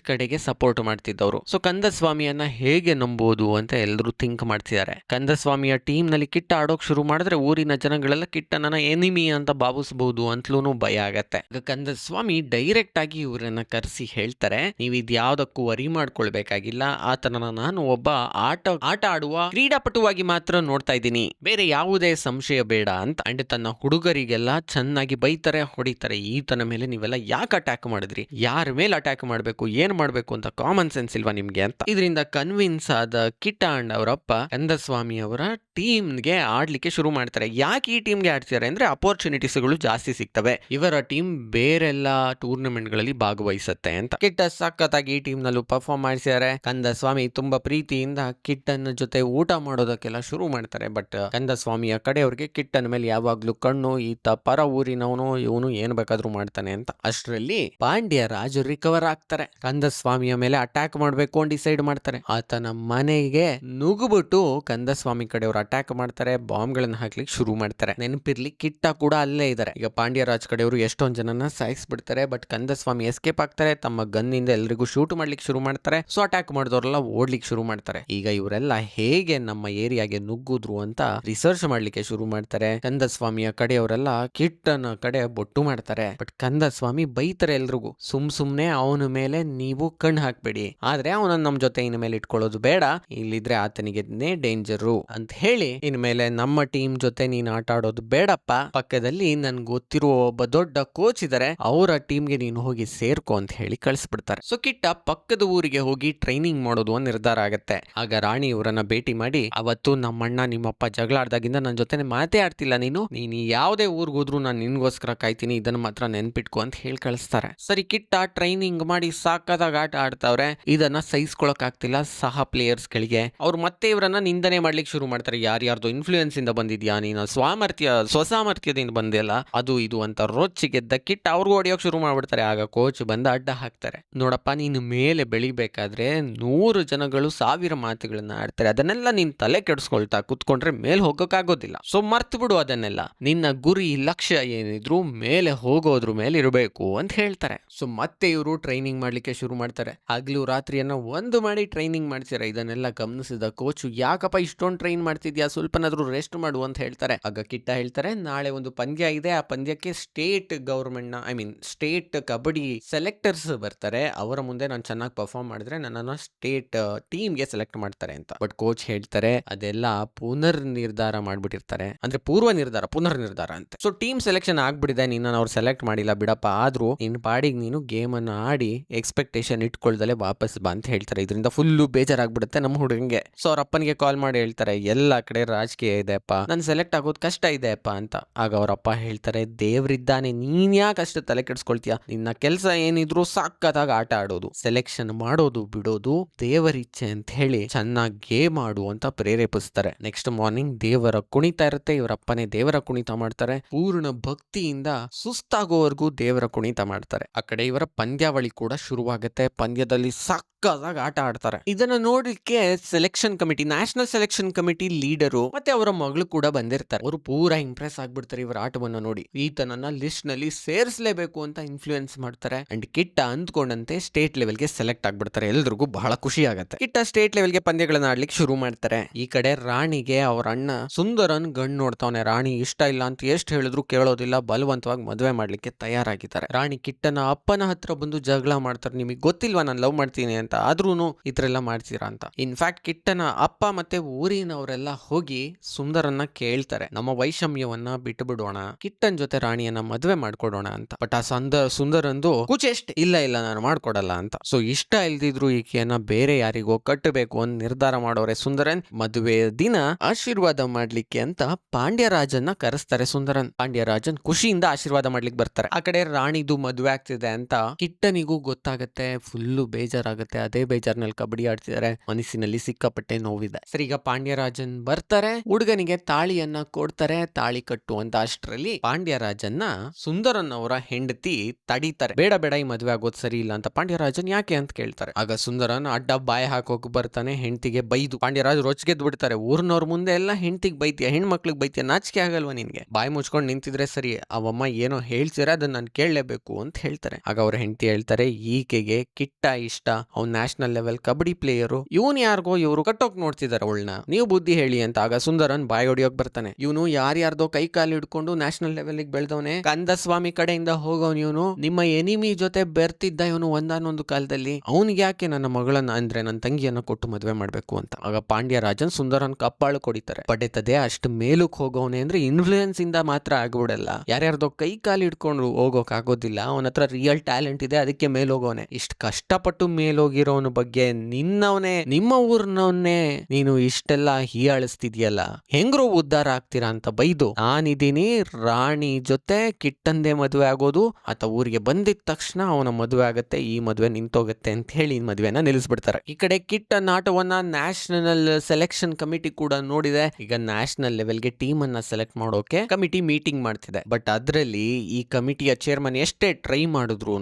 S1: ಕಡೆಗೆ ಸಪೋರ್ಟ್ ಮಾಡ್ತಿದ್ದವರು. ಸೊ ಕಂದಸ್ವಾಮಿಯನ್ನ ಹೇಗೆ ನಂಬೋದು ಅಂತ ಎಲ್ಲರೂ ಥಿಂಕ್ ಮಾಡ್ತಿದ್ದಾರೆ. ಕಂದಸ್ವಾಮಿಯ ಟೀಮ್ನಲ್ಲಿ ಕಿಟ್ಟ ಆಡೋಕ್ ಶುರು ಮಾಡಿದ್ರೆ ಊರಿನ ಜನಗಳೆಲ್ಲ ಕಿಟ್ಟನನ್ನ ಎನಿಮಿ ಅಂತ ಭಾವಿಸಬಹುದು ಅಂತಲೂ ಭಯ ಆಗತ್ತೆ. ಆಗ ಕಂದಸ್ವಾಮಿ ಡೈರೆಕ್ಟ್ ಆಗಿ ಇವರನ್ನ ಕರೆಸಿ ಹೇಳ್ತಾರೆ ನೀವು ಇದ್ಯಾವುದಕ್ಕೂ ವರಿ ಮಾಡ್ಕೊಳ್ಬೇಕಾಗಿಲ್ಲ. ಆತನನ್ನ ನಾನು ಒಬ್ಬ ಆಟ ಆಟ ಆಡುವ ಕ್ರೀಡಾಪಟುವಾಗಿ ಮಾತ್ರ ನೋಡ್ತಾ ಇದ್ದೀನಿ. ಬೇರೆ ಯಾವುದೇ ಸಂಶಯ ಬೇಡ ಅಂತ ಅಂಡ್ ತನ್ನ ಹುಡುಗರಿಗೆಲ್ಲ ಚೆನ್ನಾಗಿ ಬೈತಾರೆ, ಹೊಡಿತಾರೆ. ಈತನ ಮೇಲೆ ನೀವೆಲ್ಲ ಯಾಕೆ ಅಟ್ಯಾಕ್ ಮಾಡಿದ್ರಿ? ಯಾರ ಮೇಲೆ ಅಟ್ಯಾಕ್ ಮಾಡಬೇಕು? ಏನ್ ಮಾಡಬೇಕು ಅಂತ ಕಾಮನ್ ಸೆನ್ಸ್ ಇಲ್ವಾ ನಿಮ್ಗೆ ಅಂತ. ಇದರಿಂದ ಕನ್ವಿನ್ಸ್ ಆದ ಕಿಟ್ಟ ಅಂಡ್ ಅವರಪ್ಪ ಕಂದಸ್ವಾಮಿ ಅವರ ಟೀಮ್ಗೆ ಆಡ್ಲಿಕ್ಕೆ ಶುರು ಮಾಡ್ತಾರೆ. ಯಾಕೆ ಈ ಟೀಮ್ಗೆ ಆಡ್ತಿದ್ದಾರೆ ಅಂದ್ರೆ ಅಪರ್ಚುನಿಟೀಸ್ಗಳು ಜಾಸ್ತಿ ಸಿಗ್ತವೆ. ಇವರ ಟೀಮ್ ಬೇರೆಲ್ಲ ಟೂರ್ನಮೆಂಟ್ಗಳಲ್ಲಿ ಭಾಗವಹಿಸುತ್ತೆ ಅಂತ. ಕಿಟ್ಟ ಸಖತ್ತಾಗಿ ಈ ಟೀಮ್ ನಲ್ಲೂ ಪರ್ಫಾರ್ಮ್ ಮಾಡಿಸಿದ್ದಾರೆ. ಕಂದಸ್ವಾಮಿ ತುಂಬಾ ಪ್ರೀತಿಯಿಂದ ಕಿಟ್ಟನ ಜೊತೆ ಊಟ ಮಾಡೋದಕ್ಕೆಲ್ಲ ಶುರು ಮಾಡ್ತಾರೆ. ಬಟ್ ಕಂದಸ್ವಾಮಿಯ ಕಡೆಯವ್ರಿಗೆ ಕಿಟ್ಟನ ಮೇಲೆ ಯಾವಾಗ್ಲೂ ಕಣ್ಣು, ಈತ ಪರ ಊರಿನವನು, ಇವನು ಏನ್ ಬೇಕಾದ್ರೂ ಮಾಡ್ತಾನೆ ಅಂತ. ಅಷ್ಟರಲ್ಲಿ ಪಾಂಡ್ಯ ರಾಜು ರಿಕವರ್ ಆಗ್ತಾರೆ ಕಂದಸ್ವಾಮಿಯ ಮೇಲೆ ಅಟ್ಯಾಕ್ ಮಾಡ್ಬೇಕು ಅಂತ ಡಿಸೈಡ್ ಮಾಡ್ತಾರೆ. ಆತನ ಮನೆಗೆ ನುಗ್ಗುಬಿಟ್ಟು ಕಂದಸ್ವಾಮಿ ಕಡೆಯವರು ಅಟ್ಯಾಕ್ ಮಾಡ್ತಾರೆ ಬಾಂಬ್ ಗಳನ್ನ ಹಾಕ್ಲಿಕ್ಕೆ ಶುರು ಮಾಡ್ತಾರೆ. ನೆನಪಿರ್ಲಿ ಕಿಟ್ಟ ಕೂಡ ಅಲ್ಲೇ ಇದ್ದಾರೆ ಈಗ ಪಾಂಡ್ಯ ರಾಜ್ ಕಡೆಯವರು ಎಷ್ಟೊಂದ್ ಜನನ ಸಾಯಿಸ್ಬಿಡ್ತಾರೆ ಬಟ್ ಕಂದಸ್ವಾಮಿ ಎಸ್ಕೇಪ್ ಆಗ್ತಾರೆ. ತಮ್ಮ ಗನ್ನಿಂದ ಎಲ್ರಿಗೂ ಶೂಟ್ ಮಾಡ್ಲಿಕ್ಕೆ ಶುರು ಮಾಡ್ತಾರೆ. ಸೊ ಅಟ್ಯಾಕ್ ಮಾಡಿದವರೆಲ್ಲ ಓಡ್ಲಿಕ್ಕೆ ಶುರು ಮಾಡ್ತಾರೆ. ಈಗ ಇವರೆಲ್ಲ ಹೇಗೆ ನಮ್ಮ ಏರಿಯಾಗೆ ನುಗ್ಗುದ್ರು ಅಂತ ರಿಸರ್ಚ್ ಮಾಡ್ಲಿಕ್ಕೆ ಶುರು ಮಾಡ್ತಾರೆ. ಕಂದಸ್ವಾಮಿಯ ಕಡೆಯವರೆಲ್ಲ ಕಿಟ್ಟನ ಕಡೆ ಬೊಟ್ಟು ಮಾಡ್ತಾರೆ. ಬಟ್ ಕಂದಸ್ವಾಮಿ ಬೈತಾರೆ ಎಲ್ರಿಗೂ. ಸುಮ್ ಸುಮ್ನೆ ಅವನ ಮೇಲೆ ನೀವು ಕಣ್ ಹಾಕ್ಬೇಡಿ. ಆದ್ರೆ ಅವನನ್ನ ನಮ್ ಜೊತೆ ಇನ್ ಮೇಲೆ ಇಟ್ಕೊಳ್ಳೋದು ಬೇಡ. ಇಲ್ಲಿದ್ರೆ ಆತನಿಗೆ ಡೇಂಜರು ಅಂತ ಹೇಳಿ ಇನ್ಮೇಲೆ ನಮ್ಮ ಟೀಮ್ ಜೊತೆ ನೀನ್ ಆಟ ಆಡೋದು ಬೇಡಪ್ಪ. ಪಕ್ಕದಲ್ಲಿ ನನ್ ಗೊತ್ತಿರುವ ಒಬ್ಬ ದೊಡ್ಡ ಕೋಚ್ ಇದಾರೆ. ಅವರ ಟೀಮ್ಗೆ ನೀನು ಹೋಗಿ ಸೇರ್ಕೊ ಅಂತ ಹೇಳಿ ಕಳಿಸ್ಬಿಡ್ತಾರೆ. ಸೊ ಕಿಟ್ಟ ಪಕ್ಕದ ಊರಿಗೆ ಹೋಗಿ ಟ್ರೈನಿಂಗ್ ಮಾಡೋದು ನಿರ್ಧಾರ ಆಗತ್ತೆ. ಆಗ ರಾಣಿ ಇವರನ್ನ ಭೇಟಿ ಮಾಡಿ, ಅವತ್ತು ನಮ್ಮಣ್ಣ ನಿಮ್ಮಪ್ಪ ಜಗಳ ಆಡ್ದಾಗಿಂದ ನನ್ನ ಜೊತೆ ಮಾತೇ ಆಡ್ತಿಲ್ಲ ನೀನು. ನೀನು ಯಾವುದೇ ಊರಿಗೆ ಹೋದ್ರು ನಾನು ನಿನ್ಗೋಸ್ಕರ ಕಾಯ್ತೀನಿ. ಇದನ್ನ ಮಾತ್ರ ನೆನ್ಪಿಟ್ಕೊ ಅಂತ ಹೇಳಿ ಕಳಿಸ್ತಾರೆ. ಸರಿ, ಕಿಟ್ಟ ಟ್ರೈನಿಂಗ್ ಮಾಡಿ ಸಾಕಾದಾಗ ಆಟ ಆಡ್ತಾವ್ರೆ. ಇದನ್ನ ಸಹಿಸ್ಕೊಳಕ್ ಆಗ್ತಿಲ್ಲ ಸಹ ಪ್ಲೇಯರ್ಸ್ ಗಳಿಗೆ ಅವ್ರು ಮತ್ತೆ ಇವರನ್ನ ನಿಂದನೆ ಮಾಡ್ಲಿಕ್ಕೆ ಶುರು ಮಾಡ್ತಾರೆ. ಯಾರ್ಯಾರ್ದು ಇನ್ಫ್ಲೂಯೆನ್ಸ್ ಇಂದ ಬಂದಿದ್ಯಾ ನೀನು? ಸ್ವಾಮರ್ಥ್ಯ, ಸ್ವಸಾಮರ್ಥ್ಯದಿಂದ ಬಂದಿಲ್ಲ ಅದು, ಇದು ಅಂತ ರೊಚ್ಚಿಗೆದ್ದ ಕಿಟ್ಟ ಅವ್ರಿಗೂ ಹೊಡಿಯೋಕ್ ಶುರು ಮಾಡ್ಬಿಡ್ತಾರೆ. ಆಗ ಕೋಚ್ ಬಂದ ಅಡ್ಡ ಹಾಕ್ತಾರೆ. ನೋಡಪ್ಪ, ನೀನು ಮೇಲೆ ಬೆಳಿಬೇಕಾದ್ರೆ ನೂರು ಜನಗಳು ಸಾವಿರ ಮಾತುಗಳನ್ನ ಆಡ್ತಾರೆ, ಅದನ್ನೆಲ್ಲ ನೀನ್ ತಲೆ ಕೆಡಿಸ್ಕೊಳ್ತಾ ಕುತ್ಕೊಂಡ್ರೆ ಮೇಲೆ ಹೋಗೋಕ್ಕಾಗೋದಿಲ್ಲ. ಸೊ ಮರ್ತು ಬಿಡು ಅದನ್ನೆಲ್ಲ. ನಿನ್ನ ಗುರಿ, ಲಕ್ಷ್ಯ ಏನಿದ್ರು ಮೇಲೆ ಹೋಗೋದ್ರ ಮೇಲೆ ಇರಬೇಕು ಅಂತ ಹೇಳ್ತಾರೆ. ಸೊ ಮತ್ತೆ ಇವರು ಟ್ರೈನಿಂಗ್ ಮಾಡ್ಲಿಕ್ಕೆ ಶುರು ಮಾಡ್ತಾರೆ. ಆಗ್ಲೂ ರಾತ್ರಿಯನ್ನ ಒಂದು ಮಾಡಿ ಟ್ರೈನಿಂಗ್ ಮಾಡ್ತಾರೆ ಇದನ್ನೆಲ್ಲ ಗಮನಿಸಿದ ಕೋಚು ಯಾಕಪ್ಪ ಇಷ್ಟೊಂದು ಟ್ರೈನ್ ಮಾಡ್ತಿದ್ಯಾ? ಸ್ವಲ್ಪನಾದ್ರೂ ರೆಸ್ಟ್ ಮಾಡು ಅಂತ ಹೇಳ್ತಾರೆ. ಆಗ ಕಿಟ್ಟ ಹೇಳ್ತಾರೆ, ನಾಳೆ ಒಂದು ಪಂದ್ಯ ಇದೆ, ಆ ಪಂದ್ಯಕ್ಕೆ state ಗೌರ್ಮೆಂಟ್ನ I mean state kabaddi selectors ಬರ್ತಾರೆ. ಅವರ ಮುಂದೆ ನಾನು ಚೆನ್ನಾಗಿ ಪರ್ಫಾರ್ಮ್ ಮಾಡಿದ್ರೆ ನನ್ನನ್ನು ಸ್ಟೇಟ್ ಟೀಮ್ಗೆ ಸೆಲೆಕ್ಟ್ ಮಾಡ್ತಾರೆ ಅಂತ. ಬಟ್ ಕೋಚ್ ಹೇಳ್ತಾರೆ, ಅದೆಲ್ಲ ಪುನರ್ ನಿರ್ಧಾರ ಮಾಡ್ಬಿಟ್ಟಿರ್ತಾರೆ. ಅಂದ್ರೆ ಪೂರ್ವ ನಿರ್ಧಾರ ಪುನರ್ ನಿರ್ಧಾರ ಅಂತ. ಸೊ ಟೀಮ್ ಸೆಲೆಕ್ಷನ್ ಆಗ್ಬಿಟ್ಟಿದೆ ನಿನ್ನ ಅವ್ರು ಸೆಲೆಕ್ಟ್ ಮಾಡಿಲ್ಲ ಬಿಡಪ್ಪ. ಆದ್ರೂ ನಿನ್ ಪಾಡಿಗೆ ನೀನು ಗೇಮ್ ಅನ್ನು ಆಡಿ ಎಕ್ಸ್ಪೆಕ್ಟೇಷನ್ ಇಟ್ಕೊಳ್ದಲೆ ವಾಪಸ್ ಬಾ ಅಂತ ಹೇಳ್ತಾರೆ. ಇದರಿಂದ ಫುಲ್ಲು ಬೇಜಾರಾಗ್ಬಿಡುತ್ತೆ ನಮ್ಮ ಹುಡುಗಂಗೆ. ಸೊ ಅವ್ರ ಅಪ್ಪನಿಗೆ ಕಾಲ್ ಮಾಡಿ ಹೇಳ್ತಾರೆ, ಎಲ್ಲ ಕಡೆ ರಾಜಕೀಯ ಇದೆಪ್ಪ ನಾನು ಸೆಲೆಕ್ಟ್ ಆಗೋದು ಕಷ್ಟ ಇದೆಯಪ್ಪ ಅಂತ. ಆಗ ಅವರಪ್ಪ ಹೇಳ್ತಾರೆ, ದೇವ್ರಿದ್ದಾನೆ, ನೀನ್ ಯಾಕೆ ಅಷ್ಟು ತಲೆ ಕೆಡಿಸ್ಕೊಳ್ತೀಯ? ನಿನ್ನ ಕೆಲಸ ಏನಿದ್ರು ಸಾಕತ್ತಾಗ ಆಟ ಆಡೋದು ಸೆಲೆಕ್ಷನ್ ಮಾಡೋದು, ಬಿಡೋದು ದೇವರಿಚ್ಛೆ ಅಂತ ಹೇಳಿ ಚೆನ್ನಾಗಿ ಗೇಮ್ ಆಡು ಅಂತ ಪ್ರೇರೇಪಿಸ್ತಾರೆ. ನೆಕ್ಸ್ಟ್ ಮಾರ್ನಿಂಗ್ ದೇವರ ಕುಣಿತ ಇರುತ್ತೆ, ಇವರಪ್ಪನೇ ದೇವರ ಕುಣಿತ ಮಾಡ್ತಾರೆ. ಪೂರ್ಣ ಭಕ್ತಿಯಿಂದ ಸುಸ್ತಾಗೋವರೆಗೂ ದೇವರ ಕುಣಿತ ಮಾಡ್ತಾರೆ. ಆ ಕಡೆ ಇವರ ಪಂದ್ಯಾವಳಿ ಕೂಡ ಶುರುವಾಗುತ್ತೆ. ಪಂದ್ಯದಲ್ಲಿ ಸಕ್ಕದಾಗ ಆಟ ಆಡ್ತಾರೆ. ಇದನ್ನ ನೋಡ್ಲಿಕ್ಕೆ selection committee national selection committee leader ಮತ್ತೆ ಅವರ ಮಗಳು ಕೂಡ ಬಂದಿರ್ತಾರೆ. ಅವರು ಪೂರಾ ಇಂಪ್ರೆಸ್ ಆಗ್ಬಿಡ್ತಾರೆ ಇವರ ಆಟವನ್ನು ನೋಡಿ. ಈತನನ್ನ ಲಿಸ್ಟ್ನಲ್ಲಿ ಸೇರಿಸಲೇಬೇಕು ಅಂತ ಇನ್ಫ್ಲೂಯೆನ್ಸ್ ಮಾಡ್ತಾರೆ. ಅಂಡ್ ಕಿಟ್ಟ ಅಂದ್ಕೊಂಡಂತೆ ಸ್ಟೇಟ್ ಲೆವೆಲ್ಗೆ ಸೆಲೆಕ್ಟ್ ಆಗ್ಬಿಡ್ತಾರೆ. ಎಲ್ರಿಗೂ ಬಹಳ ಖುಷಿ ಆಗುತ್ತೆ. ಕಿಟ್ಟ ಸ್ಟೇಟ್ ಲೆವೆಲ್ಗೆ ಪಂದ್ಯಗಳನ್ನ ಆಡ್ಲಿಕ್ಕೆ ಶುರು ಮಾಡ್ತಾರೆ. ಈ ಕಡೆ ರಾಣಿಗೆ ಅವ್ರ ಅಣ್ಣ, ಸುಂದರನ್ ಗಂಡ್ ನೋಡ್ತಾವನೆ, ರಾಣಿ ಇಷ್ಟ ಇಲ್ಲ ಅಂತ ಎಷ್ಟು ಹೇಳಿದ್ರು ಕೇಳೋದಿಲ್ಲ, ಬಲವಂತವಾಗಿ ಮದುವೆ ಮಾಡ್ಲಿಕ್ಕೆ ತಯಾರಾಗಿದ್ದಾರೆ. ರಾಣಿ ಕಿಟ್ಟನ ಅಪ್ಪನ ಹತ್ರ ಬಂದು ಜಗಳ ಮಾಡ್ತಾರೆ. ನಿಮಗೆ ಗೊತ್ತಿಲ್ವಾ ನಾನು ಲವ್ ಮಾಡ್ತೀನಿ ಅಂತ? ಆದ್ರೂ ಈ ಮಾಡ್ತೀರಾ ಅಂತ. ಇನ್ಫ್ಯಾಕ್ಟ್ ಕಿಟ್ಟನ ಅಪ್ಪ ಮತ್ತೆ ಊರಿನವರೆಲ್ಲ ಹೋಗಿ ಸುಂದರನ್ನ ಕೇಳ್ತಾರೆ. ನಮ್ಮ ವೈಷಮ್ಯವನ್ನ ಬಿಟ್ಟು ಬಿಡೋಣ. ಕಿಟ್ಟನ್ ಜೊತೆ ರಾಣಿಯನ್ನ ಮದುವೆ ಮಾಡ್ಕೊಡೋಣ ಅಂತ. ಬಟ್ ಆ ಸಂದ, ಸುಂದರಂದು ಕುಚೆಷ್ಟ್ ಇಲ್ಲ ಇಲ್ಲ, ನಾನು ಮಾಡ್ಕೊಡಲ್ಲ ಅಂತ. ಸೊ, ಇಷ್ಟ ಇಲ್ದಿದ್ರು ಈಕೆಯನ್ನ ಬೇರೆ ಯಾರಿಗೋ ಕಟ್ಟಬೇಕು ಅಂತ ನಿರ್ಧಾರ ಮಾಡೋರೆ ಸುಂದರನ್. ಮದುವೆ ದಿನ ಆಶೀರ್ವಾದ ಮಾಡ್ಲಿಕ್ಕೆ ಅಂತ ಪಾಂಡ್ಯರಾಜನ್ನ ಕರೆಸ್ತಾರೆ ಸುಂದರನ್. ಪಾಂಡ್ಯರಾಜನ್ ಖುಷಿಯಿಂದ ಆಶೀರ್ವಾದ ಮಾಡ್ಲಿಕ್ಕೆ ಬರ್ತಾರೆ. ಆ ಕಡೆ ರಾಣಿದು ಮದುವೆ ಆಗ್ತಿದೆ ಅಂತ ಕಿಟ್ಟನಿಗೂ ಗೊತ್ತಾಗತ್ತೆ. ಫುಲ್ಲು ಬೇಜಾರಾಗತ್ತೆ. ಅದೇ ಬೇಜಾರ್ನಲ್ಲಿ ಕಬಡ್ಡಿ ಆಡ್ತಿದ್ದಾರೆ ಮನಸ್ಸಿನಲ್ಲಿ ಸಿಕ್ಕಾಪಟ್ಟೆ ನೋವಿದೆ. ಸರಿ, ಈಗ ಪಾಂಡ್ಯರಾಜನ್ ಬರ್ತಾರೆ. ಹುಡುಗನಿಗೆ ತಾಳಿಯನ್ನ ಕೊಡ್ತಾರೆ. ತಾಳಿ ಕಟ್ಟು ಅಂತ ಅಷ್ಟರಲ್ಲಿ ಪಾಂಡ್ಯರಾಜನ್ನ ಸುಂದರನ್ ಅವರ ಹೆಂಡತಿ ತಡೀತಾರೆ. ಬೇಡ ಬೇಡ, ಈ ಮದುವೆ ಆಗೋದ್ ಸರಿ ಇಲ್ಲ ಅಂತ ಪಾಂಡ್ಯರಾಜನ್ ಯಾಕೆ ಅಂತ ಕೇಳ್ತಾರೆ. ಆಗ ಸುಂದರನ್ ಅಡ್ಡ ಬಾಯ ಹಾಕೋಕ್ ಬರ್ತಾನೆ. ಹೆಂಡತಿಗೆ ಬೈದು ಪಾಂಡ್ಯರಾಜ್ ರೊಚ್ಗೆದ್ ಬಿಡ್ತಾರೆ. ಊರ್ನವ್ರ ಮುಂದೆ ಎಲ್ಲ ಹೆಂಡತಿಗೆ ಬೈತೀಯ? ಹೆಣ್ಮಕ್ಳಿಗೆ ಬೈತೀಯ? ನಾಚಿಕೆ ಆಗಲ್ವಾ ನಿನ್ಗೆ? ಬಾಯಿ ಮುಚ್ಕೊಂಡು ನಿಂತಿದ್ರೆ ಸರಿ, ಅವಮ್ಮ ಏನೋ ಹೇಳ್ತೀರಾ? ಅದನ್ನ ನಾನು ಕೇಳಲೇಬೇಕು ಅಂತ ಹೇಳ್ತಾರೆ. ಆಗ ಅವ್ರ ಹೆಂಡತಿ ಹೇಳ್ತಾರೆ, ಈಕೆಗೆ ಕಿಟ್ಟ ಇಷ್ಟ. ಅವ್ನ್ ನ್ಯಾಷನಲ್ ಲೆವೆಲ್ ಕಬಡ್ಡಿ ಪ್ಲೇಯರು. ಇವನ್ ಯಾರಿಗೋ ಇವರು ಕಟ್ಟೋಕ್ ನೋಡ್ತಿದಾರೆ ಅವಳನ್ನ. ನೀವು ಬುದ್ಧಿ ಹೇಳಿ ಅಂತ. ಆಗ ಸುಂದರನ್ ಬಾಯಿ ಹೊಡಿಯೋಕ್ ಬರ್ತಾನೆ. ಇವನು ಯಾರ್ಯಾರ್ದೋ ಕೈ ಕಾಲು ಹಿಡ್ಕೊಂಡು ನ್ಯಾಷನಲ್ ಲೆವೆಲ್ ಬೆಳೆದವನೇ. ಕಂದಸ್ವಾಮಿ ಕಡೆಯಿಂದ ಹೋಗೋನ್ ಇವನು. ನಿಮ್ಮ ಎನಿಮಿ ಜೊತೆ ಬೆರ್ತಿದ್ದ ಇವನು ಒಂದಾನೊಂದು ಕಾಲದಲ್ಲಿ. ಅವ್ನಿಗೆ ಯಾಕೆ ನನ್ನ ಮಗಳನ್ನ ಅಂದ್ರೆ ನನ್ನ ತಂಗಿಯನ್ನ ಕೊಟ್ಟು ಮದ್ವೆ ಮಾಡ್ಬೇಕು ಅಂತ. ಆಗ ಪಾಂಡ್ಯ ರಾಜನ್ ಸುಂದರನ್ ಕಪ್ಪಾಳು ಕೊಡಿತಾರೆ. ಪಡೆತದೆ ಅಷ್ಟು ಮೇಲಕ್ಕೆ ಹೋಗೋನೆ ಅಂದ್ರೆ ಇನ್ಫ್ಲೂಯೆನ್ಸ್ ಇಂದ ಮಾತ್ರ ಆಗ್ಬಿಡಲ್ಲ. ಯಾರ್ಯಾರ್ದೋ ಕೈ ಕಾಲು ಇಟ್ಕೊಂಡು ಹೋಗೋಕ್ ಆಗೋದಿಲ್ಲ ಅವನ ಹತ್ರ ರಿಯಲ್ ಟ್ಯಾಲೆಂಟ್ ಇದೆ, ಅದಕ್ಕೆ ಮೇಲ್ ಹೋಗೋನೆ ಇಷ್ಟು ಕಷ್ಟಪಟ್ಟು ಮೇಲೋಗಿರೋನ ಬಗ್ಗೆ ನಿನ್ನವನೇ, ನಿಮ್ಮ ಊರ್ನವನ್ನೇ ನೀನು ಇಷ್ಟೆಲ್ಲ ಹೀಯಾಳಿಸ್ತಿದ್ಯಲ್ಲ. ಹೆಂಗ್ರು ಉದ್ಧಾರ ಆಗ್ತೀರಾ ಅಂತ ಬೈದು, ನಾನಿದ್ದೀನಿ ರಾಣಿ ಜೊತೆ ಕಿಟ್ಟಂದೆ ಮದುವೆ ಆಗೋದು. ಆತ ಊರಿಗೆ ಬಂದಿದ ತಕ್ಷಣ ಅವನ ಮದುವೆ ಆಗತ್ತೆ, ಈ ಮದುವೆ ನಿಂತೋಗತ್ತೆ ಅಂತ ಹೇಳಿ ಮದುವೆನ ನಿಲ್ಲಿಸ್ಬಿಡ್ತಾರೆ. ಈ ಕಡೆ ಕಿಟ್ಟ ಕಿಟ್ಟನ್ ಆಟವನ್ನ ನ್ಯಾಷನಲ್ ಸೆಲೆಕ್ಷನ್ ಕಮಿಟಿ ಕೂಡ ನೋಡಿದೆ. ಈಗ ನ್ಯಾಷನಲ್ ಲೆವೆಲ್ಗೆ ಟೀಮ್ ಅನ್ನ ಸೆಲೆಕ್ಟ್ ಮಾಡೋಕೆ ಕಮಿಟಿ ಮೀಟಿಂಗ್ ಮಾಡ್ತಿದೆ. ಬಟ್ ಅದ್ರಲ್ಲಿ ಈ ಕಮಿಟಿಯ ಚೇರ್ಮನ್ ಎಷ್ಟೇ ಟ್ರೈ ಮಾಡಿದ್ರು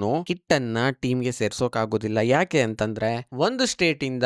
S1: ಟೀಮ್ಗೆ ಸೇರ್ಸೋಕ್ ಆಗೋದಿಲ್ಲ ಯಾಕೆ ಅಂತಂದ್ರೆ ಒಂದು ಸ್ಟೇಟ್ ಇಂದ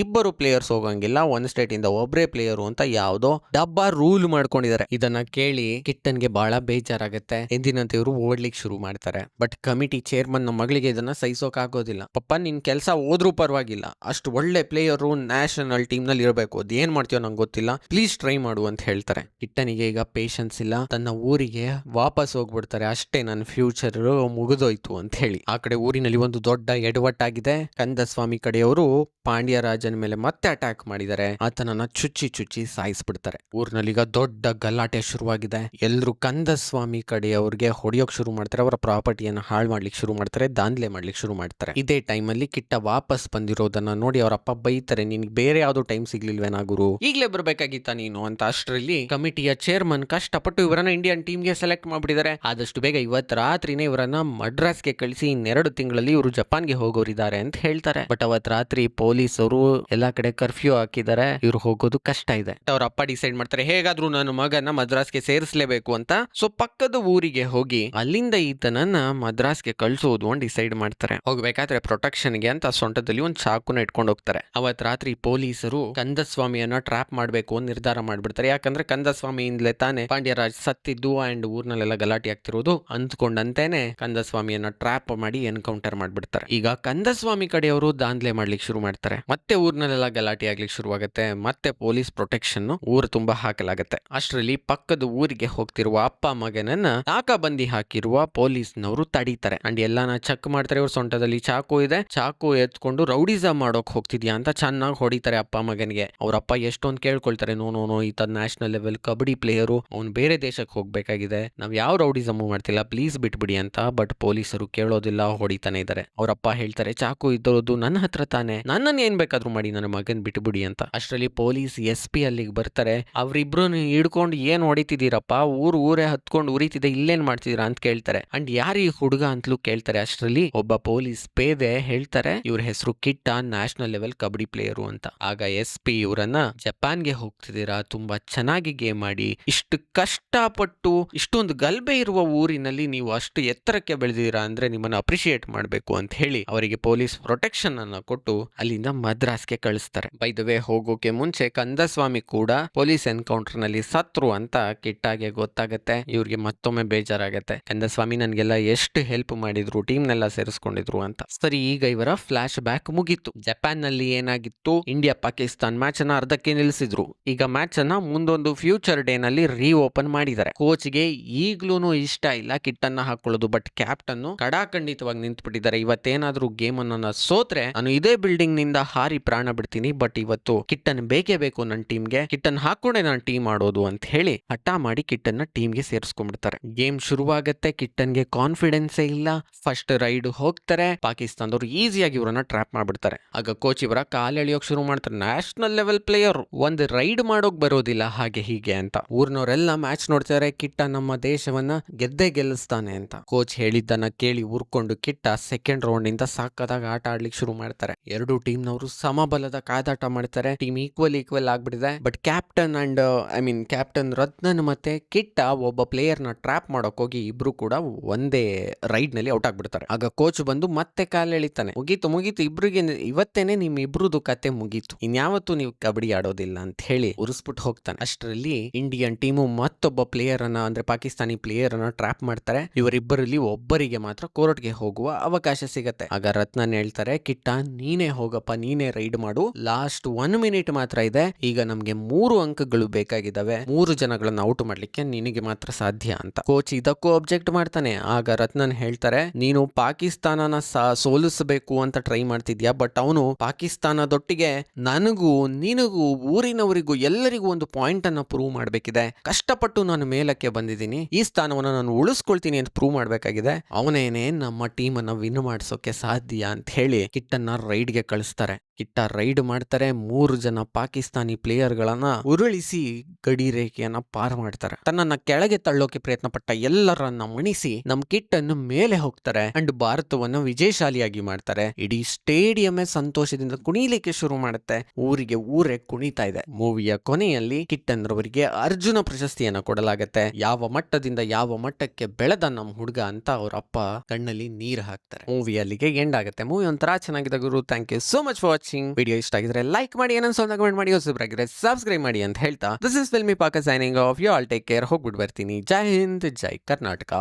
S1: ಇಬ್ಬರು ಪ್ಲೇಯರ್ಸ್ ಹೋಗಂಗಿಲ್ಲ, ಒಂದು ಸ್ಟೇಟ್ ಇಂದ ಒಬ್ಬರೇ ಪ್ಲೇಯರು ಅಂತ ಯಾವುದೋ ಡಬ್ಬಾ ರೂಲ್ ಮಾಡ್ಕೊಂಡಿದ್ದಾರೆ. ಇದನ್ನ ಕೇಳಿ ಕಿಟ್ಟನ್ಗೆ ಬಹಳ ಬೇಜಾರಾಗುತ್ತೆ. ಎಂದಿನಂತೆ ಇವರು ಓಡ್ಲಿಕ್ಕೆ ಶುರು ಮಾಡ್ತಾರೆ. ಬಟ್ ಕಮಿಟಿ ಚೇರ್ಮನ್ನ ಮಗಳಿಗೆ ಇದನ್ನ ಸಹಿಸೋಕ್ ಆಗೋದಿಲ್ಲ ಪಪ್ಪ ನಿನ್ ಕೆಲಸ ಹೋದ್ರೂ ಪರವಾಗಿಲ್ಲ. ಅಷ್ಟು ಒಳ್ಳೆ ಪ್ಲೇಯರು ನ್ಯಾಷನಲ್ ಟೀಮ್ನಲ್ಲಿ ಇರಬೇಕು, ಅದು ಏನ್ ಮಾಡ್ತೀಯೋ ನಂಗೆ ಗೊತ್ತಿಲ್ಲ. ಪ್ಲೀಸ್ ಟ್ರೈ ಮಾಡು ಅಂತ ಹೇಳ್ತಾರೆ. ಕಿಟ್ಟನಿಗೆ ಈಗ ಪೇಷನ್ಸ್ ಇಲ್ಲ. ತನ್ನ ಊರಿಗೆ ವಾಪಸ್ ಹೋಗ್ಬಿಡ್ತಾರೆ. ಅಷ್ಟೇ ನನ್ನ ಫ್ಯೂಚರ್ ಮುಗಿದೋಯ್ತು ಅಂತ ಹೇಳಿ. ಆ ಕಡೆ ಊರಿನಲ್ಲಿ ಒಂದು ದೊಡ್ಡ ಎಡವಟ್ಟಾಗಿದೆ. ಕಂದಸ್ವಾಮಿ ಕಡೆಯವರು ಪಾಂಡ್ಯ ರಾಜನ ಮೇಲೆ ಮತ್ತೆ ಅಟ್ಯಾಕ್ ಮಾಡಿದ್ದಾರೆ. ಆತನನ್ನ ಚುಚ್ಚಿ ಚುಚ್ಚಿ ಸಾಯಿಸ್ಬಿಡ್ತಾರೆ. ಊರಿನಲ್ಲಿ ಈಗ ದೊಡ್ಡ ಗಲಾಟೆ ಶುರುವಾಗಿದೆ. ಎಲ್ರು ಕಂದಸ್ವಾಮಿ ಕಡೆಯವ್ರಿಗೆ ಹೊಡೆಯೋಕ್ ಶುರು ಮಾಡ್ತಾರೆ. ಅವರ ಪ್ರಾಪರ್ಟಿಯನ್ನ ಹಾಳು ಮಾಡ್ಲಿಕ್ಕೆ ಶುರು ಮಾಡ್ತಾರೆ. ದಾಂಧಲೆ ಮಾಡ್ಲಿಕ್ಕೆ ಶುರು ಮಾಡ್ತಾರೆ. ಇದೇ ಟೈಮಲ್ಲಿ ಕಿಟ್ಟ ವಾಪಸ್ ಬಂದಿರೋದನ್ನ ನೋಡಿ ಅವರಪ್ಪ ಅಪ್ಪ ಬೈತಾರೆ ನಿನ್ಗೆ ಬೇರೆ ಯಾವ್ದೋ ಟೈಮ್ ಸಿಗ್ಲಿಲ್ವೇನಾ ಗುರು? ಈಗಲೇ ಬರ್ಬೇಕಾಗಿತ್ತ ನೀನು? ಅಂತ ಅಷ್ಟರಲ್ಲಿ ಕಮಿಟಿಯ ಚೇರ್ಮನ್ ಕಷ್ಟಪಟ್ಟು ಇವರನ್ನ ಇಂಡಿಯನ್ ಟೀಮ್ಗೆ ಸೆಲೆಕ್ಟ್ ಮಾಡ್ಬಿಟ್ಟಿದ್ದಾರೆ. ಆದಷ್ಟು ಬೇಗ ಇವತ್ತು ರಾತ್ರಿನೇ ಇವರನ್ನ ಮಡ್ರಾಸ್ಗೆ ಕಳಿಸಿ ಇನ್ನೆರಡು ತಿಂಗಳಲ್ಲಿ ಇವರು ಜಪಾನ್ಗೆ ಹೋಗೋರಿದ್ದಾರೆ ಅಂತ ಹೇಳ್ತಾರೆ. ಬಟ್ ಅವತ್ ರಾತ್ರಿ ಪೊಲೀಸರು ಎಲ್ಲಾ ಕಡೆ ಕರ್ಫ್ಯೂ ಹಾಕಿದ್ದಾರೆ. ಇವ್ರು ಹೋಗೋದು ಕಷ್ಟ ಇದೆ. ಅವ್ರ ಅಪ್ಪ ಡಿಸೈಡ್ ಮಾಡ್ತಾರೆ, ಹೇಗಾದ್ರೂ ನನ್ನ ಮಗನ ಮದ್ರಾಸ್ಗೆ ಸೇರಿಸಲೇಬೇಕು ಅಂತ? ಸೊ ಪಕ್ಕದ ಊರಿಗೆ ಹೋಗಿ ಅಲ್ಲಿಂದ ಈತನನ್ನ ಮದ್ರಾಸ್ಗೆ ಕಳ್ಸೋದು ಅಂತ ಡಿಸೈಡ್ ಮಾಡ್ತಾರೆ. ಹೋಗ್ಬೇಕಾದ್ರೆ ಪ್ರೊಟೆಕ್ಷನ್ಗೆ ಅಂತ ಸೊಂಟದಲ್ಲಿ ಒಂದು ಚಾಕುನ ಇಟ್ಕೊಂಡು ಹೋಗ್ತಾರೆ. ಅವತ್ ರಾತ್ರಿ ಪೊಲೀಸರು ಕಂದಸ್ವಾಮಿಯನ್ನ ಟ್ರ್ಯಾಪ್ ಮಾಡಬೇಕು ಅಂತ ನಿರ್ಧಾರ ಮಾಡ್ಬಿಡ್ತಾರೆ. ಯಾಕಂದ್ರೆ ಕಂದಸ್ವಾಮಿಯಿಂದಲೇ ತಾನೆ ಪಾಂಡ್ಯರಾಜ್ ಸತ್ತಿದ್ದು ಅಂಡ್ ಊರ್ನಲ್ಲೆಲ್ಲ ಗಲಾಟೆ ಆಗ್ತಿರೋದು ಅಂದ್ಕೊಂಡಂತೇನೆ ಕಂದಸ್ವಾಮಿಯನ್ನ ಟ್ರ್ಯಾಪ್ ಮಾಡಿ ಎನ್ಕೌಂಟರ್ ಮಾಡ್ಬಿಡ್ತಾರೆ. ಈಗ ಕಂದಸ್ವಾಮಿ ಕಡೆಯವರು ದಾಂಧಲೆ ಮಾಡ್ಲಿಕ್ಕೆ ಶುರು ಮಾಡ್ತಾರೆ. ಮತ್ತೆ ಊರ್ನಲ್ಲೆಲ್ಲ ಗಲಾಟೆ ಆಗ್ಲಿಕ್ಕೆ ಶುರುವಾಗುತ್ತೆ. ಮತ್ತೆ ಪೊಲೀಸ್ ಪ್ರೊಟೆಕ್ಷನ್ ಊರು ತುಂಬಾ ಹಾಕಲಾಗುತ್ತೆ. ಅಷ್ಟರಲ್ಲಿ ಪಕ್ಕದ ಊರಿಗೆ ಹೋಗ್ತಿರುವ ಅಪ್ಪ ಮಗನನ್ನ ನಾಕಾಬಂದಿ ಹಾಕಿರುವ ಪೊಲೀಸ್ನವರು ತಡೀತಾರೆ. ಅಂಡ್ ಎಲ್ಲಾನ ಚೆಕ್ ಮಾಡ್ತಾರೆ. ಇವ್ರ ಸೊಂಟದಲ್ಲಿ ಚಾಕು ಇದೆ. ಚಾಕು ಎತ್ಕೊಂಡು ರೌಡಿಸಮ್ ಮಾಡೋಕ್ ಹೋಗ್ತಿದ್ಯಾ ಅಂತ ಚೆನ್ನಾಗಿ ಹೊಡಿತಾರೆ ಅಪ್ಪ ಮಗನಿಗೆ. ಅವ್ರ ಅಪ್ಪ ಎಷ್ಟೊಂದು ಕೇಳ್ಕೊಳ್ತಾರೆ, ನೋ ನೋ ನೋ ಈತ ನ್ಯಾಷನಲ್ ಲೆವೆಲ್ ಕಬಡ್ಡಿ ಪ್ಲೇಯರು ಅವ್ನು ಬೇರೆ ದೇಶಕ್ಕೆ ಹೋಗ್ಬೇಕಾಗಿದೆ. ನಾವ್ ಯಾವ ರೌಡಿಸಮ್ ಮಾಡ್ತಿಲ್ಲ ಪ್ಲೀಸ್ ಬಿಟ್ಬಿಡಿ ಅಂತ. ಬಟ್ ಪೊಲೀಸರು ಕೇಳೋದಿಲ್ಲ, ಹೊಡಿತಾನೆ ಇದ್ದಾರೆ ಅವರಪ್ಪ ಹೇಳ್ತಾರೆ, ಚಾಕು ಇದ್ದೋದು ನನ್ನ ಹತ್ರ ತಾನೆ. ನನ್ನನ್ನು ಏನ್ ಬೇಕಾದ್ರೂ ಮಾಡಿ, ನನ್ನ ಮಗನ್ ಬಿಟ್ಬಿಡಿ ಅಂತ. ಅಷ್ಟರಲ್ಲಿ ಪೊಲೀಸ್ ಎಸ್ ಪಿ ಅಲ್ಲಿಗೆ ಬರ್ತಾರೆ. ಅವ್ರಿಬ್ರು ಹಿಡ್ಕೊಂಡು ಏನ್ ಹೊಡಿತಿದ್ದೀರಪ್ಪ? ಊರ್ ಊರೇ ಹತ್ಕೊಂಡು ಉರಿತಿದೆ, ಇಲ್ಲೇನ್ ಮಾಡ್ತಿದ್ದೀರಾ ಅಂತ ಕೇಳ್ತಾರೆ. ಅಂಡ್ ಯಾರು ಈ ಹುಡುಗ ಅಂತಲೂ ಕೇಳ್ತಾರೆ ಅಷ್ಟರಲ್ಲಿ ಒಬ್ಬ ಪೊಲೀಸ್ ಪೇದೆ ಹೇಳ್ತಾರೆ, ಇವ್ರ ಹೆಸರು Kitta national level kabaddi player ಅಂತ. ಆಗ ಎಸ್ ಪಿ ಇವರನ್ನ, ಜಪಾನ್ಗೆ ಹೋಗ್ತಿದ್ದೀರಾ? ತುಂಬಾ ಚೆನ್ನಾಗಿ ಗೇಮ್ ಮಾಡಿ ಇಷ್ಟು ಕಷ್ಟಪಟ್ಟು, ಇಷ್ಟೊಂದು ಗಲ್ಬೆ ಇರುವ ಊರಿನಲ್ಲಿ ನೀವು ಅಷ್ಟು ಎತ್ತರಕ್ಕೆ ಬೆಳೆದಿದ್ದೀರಾ ಅಂದ್ರೆ ನಿಮ್ಮನ್ನ ಅಪ್ರಿಶಿಯೇಟ್ ಮಾಡಬೇಕು ಅಂತ ಹೇಳಿ ಅವರಿಗೆ ಪೊಲೀಸ್ ಪ್ರೊಟೆಕ್ಷನ್ ಅನ್ನ ಕೊಟ್ಟು ಅಲ್ಲಿಂದ ಮದ್ರಾಸ್ಗೆ ಕಳಿಸ್ತಾರೆ. ಬೈದವೇ ಹೋಗೋಕೆ ಮುಂಚೆ ಕಂದಸ್ವಾಮಿ ಕೂಡ ಪೊಲೀಸ್ ಎನ್ಕೌಂಟರ್ನಲ್ಲಿ ಸತ್ರು ಅಂತ ಕಿಟ್ಟಾಗೆ ಗೊತ್ತಾಗತ್ತೆ. ಇವ್ರಿಗೆ ಮತ್ತೊಮ್ಮೆ ಬೇಜಾರಾಗತ್ತೆ. ಕಂದಸ್ವಾಮಿ ನನ್ಗೆಲ್ಲ ಎಷ್ಟು ಹೆಲ್ಪ್ ಮಾಡಿದ್ರು ಟೀಮ್ ನೆಲ್ಲ ಸೇರಿಸ್ಕೊಂಡಿದ್ರು ಅಂತ. ಸರಿ, ಈಗ ಇವರ ಫ್ಲಾಶ್ ಬ್ಯಾಕ್ ಮುಗೀತು. ಜಪಾನ್ನಲ್ಲಿ ಏನಾಗಿತ್ತು ಇಂಡಿಯಾ ಪಾಕಿಸ್ತಾನ್ ಮ್ಯಾಚ್ ಅನ್ನ ಅರ್ಧಕ್ಕೆ ನಿಲ್ಲಿಸಿದ್ರು. ಈಗ ಮ್ಯಾಚ್ ಅನ್ನ ಮುಂದೊಂದು ಫ್ಯೂಚರ್ ಡೇ ನಲ್ಲಿ ರೀ ಓಪನ್ ಮಾಡಿದ್ದಾರೆ ಕೋಚ್ಗೆ ಈಗ್ಲೂ ಇಷ್ಟ ಇಲ್ಲ ಕಿಟ್ಟನ್ನ ಹಾಕೊಳ್ಳೋದು ಬಟ್ ಕ್ಯಾಪ್ಟನ್ ಕಡಾಖಂಡಿತವಾಗಿ ನಿಂತ್ಬಿಟ್ಟಿದ್ದಾರೆ. ಇವತ್ತೇನಾದ್ರೂ ಗೇಮ್ ಅನ್ನ ಸೋತ್ರೆ, ನಾನು ಇದೇ ಬಿಲ್ಡಿಂಗ್ನಿಂದ ಹಾರಿ ಪ್ರಾಣ ಬಿಡ್ತೀನಿ ಬಟ್ ಇವತ್ತು ಕಿಟ್ಟನ್ ಬೇಕೇ ಬೇಕು ನನ್ನ ಟೀಮ್ಗೆ ಕಿಟ್ಟನ್ ಹಾಕೊಂಡೆ ನಾನು ಟೀಮ್ ಆಡೋದು ಅಂತ ಹೇಳಿ ಹಠ ಮಾಡಿ ಕಿಟ್ಟನ್ನ ಟೀಮ್ಗೆ ಸೇರಿಸ್ಕೊಂಡ್ಬಿಡ್ತಾರೆ. ಗೇಮ್ ಶುರುವಾಗತ್ತೆ, ಕಿಟ್ಟನ್ಗೆ ಕಾನ್ಫಿಡೆನ್ಸೇ ಇಲ್ಲ. ಫಸ್ಟ್ ರೈಡ್ ಹೋಗ್ತಾರೆ, ಪಾಕಿಸ್ತಾನದವ್ರು ಈಸಿಯಾಗಿ ಇವರನ್ನ ಟ್ರ್ಯಾಪ್ ಮಾಡ್ಬಿಡ್ತಾರೆ. ಆಗ ಕೋಚ್ ಇವರ ಕಾಲ್ ಎಳಿಯೋಕ್ ಶುರು ಮಾಡ್ತಾರೆ. ನ್ಯಾಷನಲ್ ಲೆವೆಲ್ ಪ್ಲೇಯರ್ ಒಂದು ರೈಡ್ ಮಾಡೋಕ್ ಬರೋದಿಲ್ಲ ಹಾಗೆ ಹೀಗೆ ಅಂತ. ಊರ್ನವರೆಲ್ಲ ಮ್ಯಾಚ್ ನೋಡ್ತಾರೆ, ಕಿಟ್ಟ ನಮ್ಮ ದೇಶವನ್ನ ಗೆದ್ದೇ ಗೆಲ್ಲಿಸ್ತಾನೆ ಅಂತ. ಕೋಚ್ ಹೇಳಿದ್ದನ್ನ ಕೇಳಿ ಉರ್ಕೊಂಡು ಕಿಟ್ಟ ಸೆಕೆಂಡ್ ರೌಂಡ್ ಇಂದ ಸಾಕದಾಗ ಆಟ ಆಡ್ಲಿಕ್ಕೆ ಶುರು ಮಾಡ್ತಾರೆ. ಎರಡು ಟೀಮ್ ನವರು ಸಮಬಲದ ಕಾದಾಟ ಮಾಡ್ತಾರೆ. ಟೀಮ್ ಈಕ್ವಲ್ ಈಕ್ವಲ್ ಆಗ್ಬಿಟ್ಟಿದೆ. But captain and I mean captain Ratnan ಮತ್ತೆ ಕಿಟ್ಟ ಒಬ್ಬ ಪ್ಲೇಯರ್ನ ಟ್ರ್ಯಾಪ್ ಮಾಡಕ್ ಹೋಗಿ ಇಬ್ರು ಕೂಡ ಒಂದೇ ರೈಡ್ನಲ್ಲಿ ಔಟ್ ಆಗ್ಬಿಡ್ತಾರೆ. ಆಗ ಕೋಚ್ ಬಂದು ಮತ್ತೆ ಕಾಲ್ ಎಳಿತಾನೆ ಮುಗೀತು ಮುಗೀತು. ಇಬ್ರಿಗೆ ಇವತ್ತೇನೆ ನಿಮ್ ಇಬ್ರದ್ದು ಕತೆ ಮುಗೀತು. ಇನ್ಯಾವತ್ತೂ ನೀವು ಕಬಡ್ಡಿ ಆಡೋದಿಲ್ಲ ಅಂತ ಹೇಳಿ ಉರಿಸ್ಬಿಟ್ಟು ಹೋಗ್ತಾನೆ. ಅಷ್ಟರಲ್ಲಿ ಇಂಡಿಯನ್ ಟೀಮು ಮತ್ತೊಬ್ಬ ಪ್ಲೇಯರ್ ಅನ್ನ ಅಂದ್ರೆ ಪಾಕಿಸ್ತಾನಿ ಪ್ಲೇಯರ್ ಅನ್ನ ಟ್ರಾಪ್ ಮಾಡ್ತಾರೆ. ಇವರಿಬ್ಬರಲ್ಲಿ ಒಬ್ಬರಿಗೆ ಮಾತ್ರ ಕೋರ್ಟ್ಗೆ ಹೋಗುವ ಅವಕಾಶ ಸಿಗತ್ತೆ. ಆಗ ರತ್ನನ್ ಹೇಳ್ತಾರೆ, ಕಿಟ್ಟ, ನೀನೇ ಹೋಗಪ್ಪ, ನೀನೇ ರೈಡ್ ಮಾಡು. ಲಾಸ್ಟ್ ಒನ್ ಮಿನಿಟ್ ಮಾತ್ರ ಇದೆ. ಈಗ ನಮ್ಗೆ ಮೂರು ಅಂಕಗಳು ಬೇಕಾಗಿದ್ದಾವೆ ಮೂರು ಜನಗಳನ್ನ ಔಟ್ ಮಾಡ್ಲಿಕ್ಕೆ ನಿನಗೆ ಮಾತ್ರ ಸಾಧ್ಯ ಅಂತ. ಕೋಚ್ ಇದಕ್ಕೂ ಅಬ್ಜೆಕ್ಟ್ ಮಾಡ್ತಾನೆ. ಆಗ ರತ್ನನ್ ಹೇಳ್ತಾರೆ, ನೀನು ಪಾಕಿಸ್ತಾನನ ಸೋಲಿಸಬೇಕು ಅಂತ ಟ್ರೈ ಮಾಡ್ತಿದ್ಯಾ ಬಟ್ ಅವನು ಪಾಕಿಸ್ತಾನದೊಟ್ಟಿಗೆ ನನಗೂ, ನಿನಗೂ, ಊರಿನವರಿಗೂ ಎಲ್ಲರಿಗೂ ಒಂದು ಪಾಯಿಂಟ್ ಅನ್ನ ಪ್ರೂವ್ ಮಾಡಬೇಕಿದೆ. ಕಷ್ಟಪಟ್ಟು ನಾನು ಮೇಲಕ್ಕೆ ಬಂದಿದ್ದೀನಿ. ಈ ಸ್ಥಾನವನ್ನು ನಾನು ಉಳಿಸ್ಕೊಳ್ತೀನಿ ಅಂತ ಪ್ರೂವ್ ಮಾಡಬೇಕಾಗಿದೆ. ಅವನೇನೇ ನಮ್ಮ ಟೀಮ್ ಅನ್ನ ವಿನ್ ಮಾಡಿಸೋಕೆ ಸಾಧ್ಯ ಅಂತ ಹೇಳಿ ಕಿಟ್ಟನ್ನ ರೈಡ್ಗೆ ಕಳಿಸ್ತಾರೆ. ಕಿಟ್ಟ ರೈಡ್ ಮಾಡ್ತಾರೆ. ಮೂರು ಜನ ಪಾಕಿಸ್ತಾನಿ ಪ್ಲೇಯರ್ ಗಳನ್ನ ಉರುಳಿಸಿ ಗಡಿ ರೇಖೆಯನ್ನ ಪಾರ್ ಮಾಡ್ತಾರೆ. ತನ್ನನ್ನ ಕೆಳಗೆ ತಳ್ಳೋಕೆ ಪ್ರಯತ್ನ ಪಟ್ಟ ಎಲ್ಲರನ್ನ ಮಣಿಸಿ ನಮ್ ಕಿಟ್ ಅನ್ನು ಮೇಲೆ ಹೋಗ್ತಾರೆ. ಅಂಡ್ ಭಾರತವನ್ನು ವಿಜಯಶಾಲಿಯಾಗಿ ಮಾಡ್ತಾರೆ. ಇಡೀ ಸ್ಟೇಡಿಯಂ ಸಂತೋಷದಿಂದ ಕುಣಿಲಿಕ್ಕೆ ಶುರು ಮಾಡುತ್ತೆ? ಊರಿಗೆ ಊರೇ ಕುಣಿತಾ ಇದೆ. ಮೂವಿಯ ಕೊನೆಯಲ್ಲಿ ಕಿಟ್ಟನ್ ರವರಿಗೆ ಅರ್ಜುನ ಪ್ರಶಸ್ತಿಯನ್ನ ಕೊಡಲಾಗತ್ತೆ. ಯಾವ ಮಟ್ಟದಿಂದ ಯಾವ ಮಟ್ಟಕ್ಕೆ ಬೆಳೆದ ನಮ್ಮ ಹುಡುಗ ಅಂತ ಅವ್ರ ಅಪ್ಪ ಕಣ್ಣಲ್ಲಿ ನೀರು ಹಾಕ್ತಾರೆ. ಮೂವಿ ಅಲ್ಲಿಗೆ ಎಂಡ್ ಆಗುತ್ತೆ. ಮೂವಿ ಒಂಥರ ಚೆನ್ನಾಗಿದೆ ಗುರು. Thank you so much for watching video ಇಷ್ಟ ಆಗಿದ್ರೆ ಲೈಕ್ ಮಾಡಿ ಏನನ್ಸೋದ ಕಮೆಂಟ್ ಮಾಡಿ ಹೊಸಬ್ರಾಗಿದ್ರೆ ಸಬ್ಸ್ಕ್ರೈಬ್ ಮಾಡಿ ಅಂತ ಹೇಳ್ತಾ. This is Filmi Paaka signing off you all take care ಹೋಗ್ಬಿಟ್ಟು ಬರ್ತೀನಿ. ಜೈ ಹಿಂದ್, ಜೈ ಕರ್ನಾಟಕ.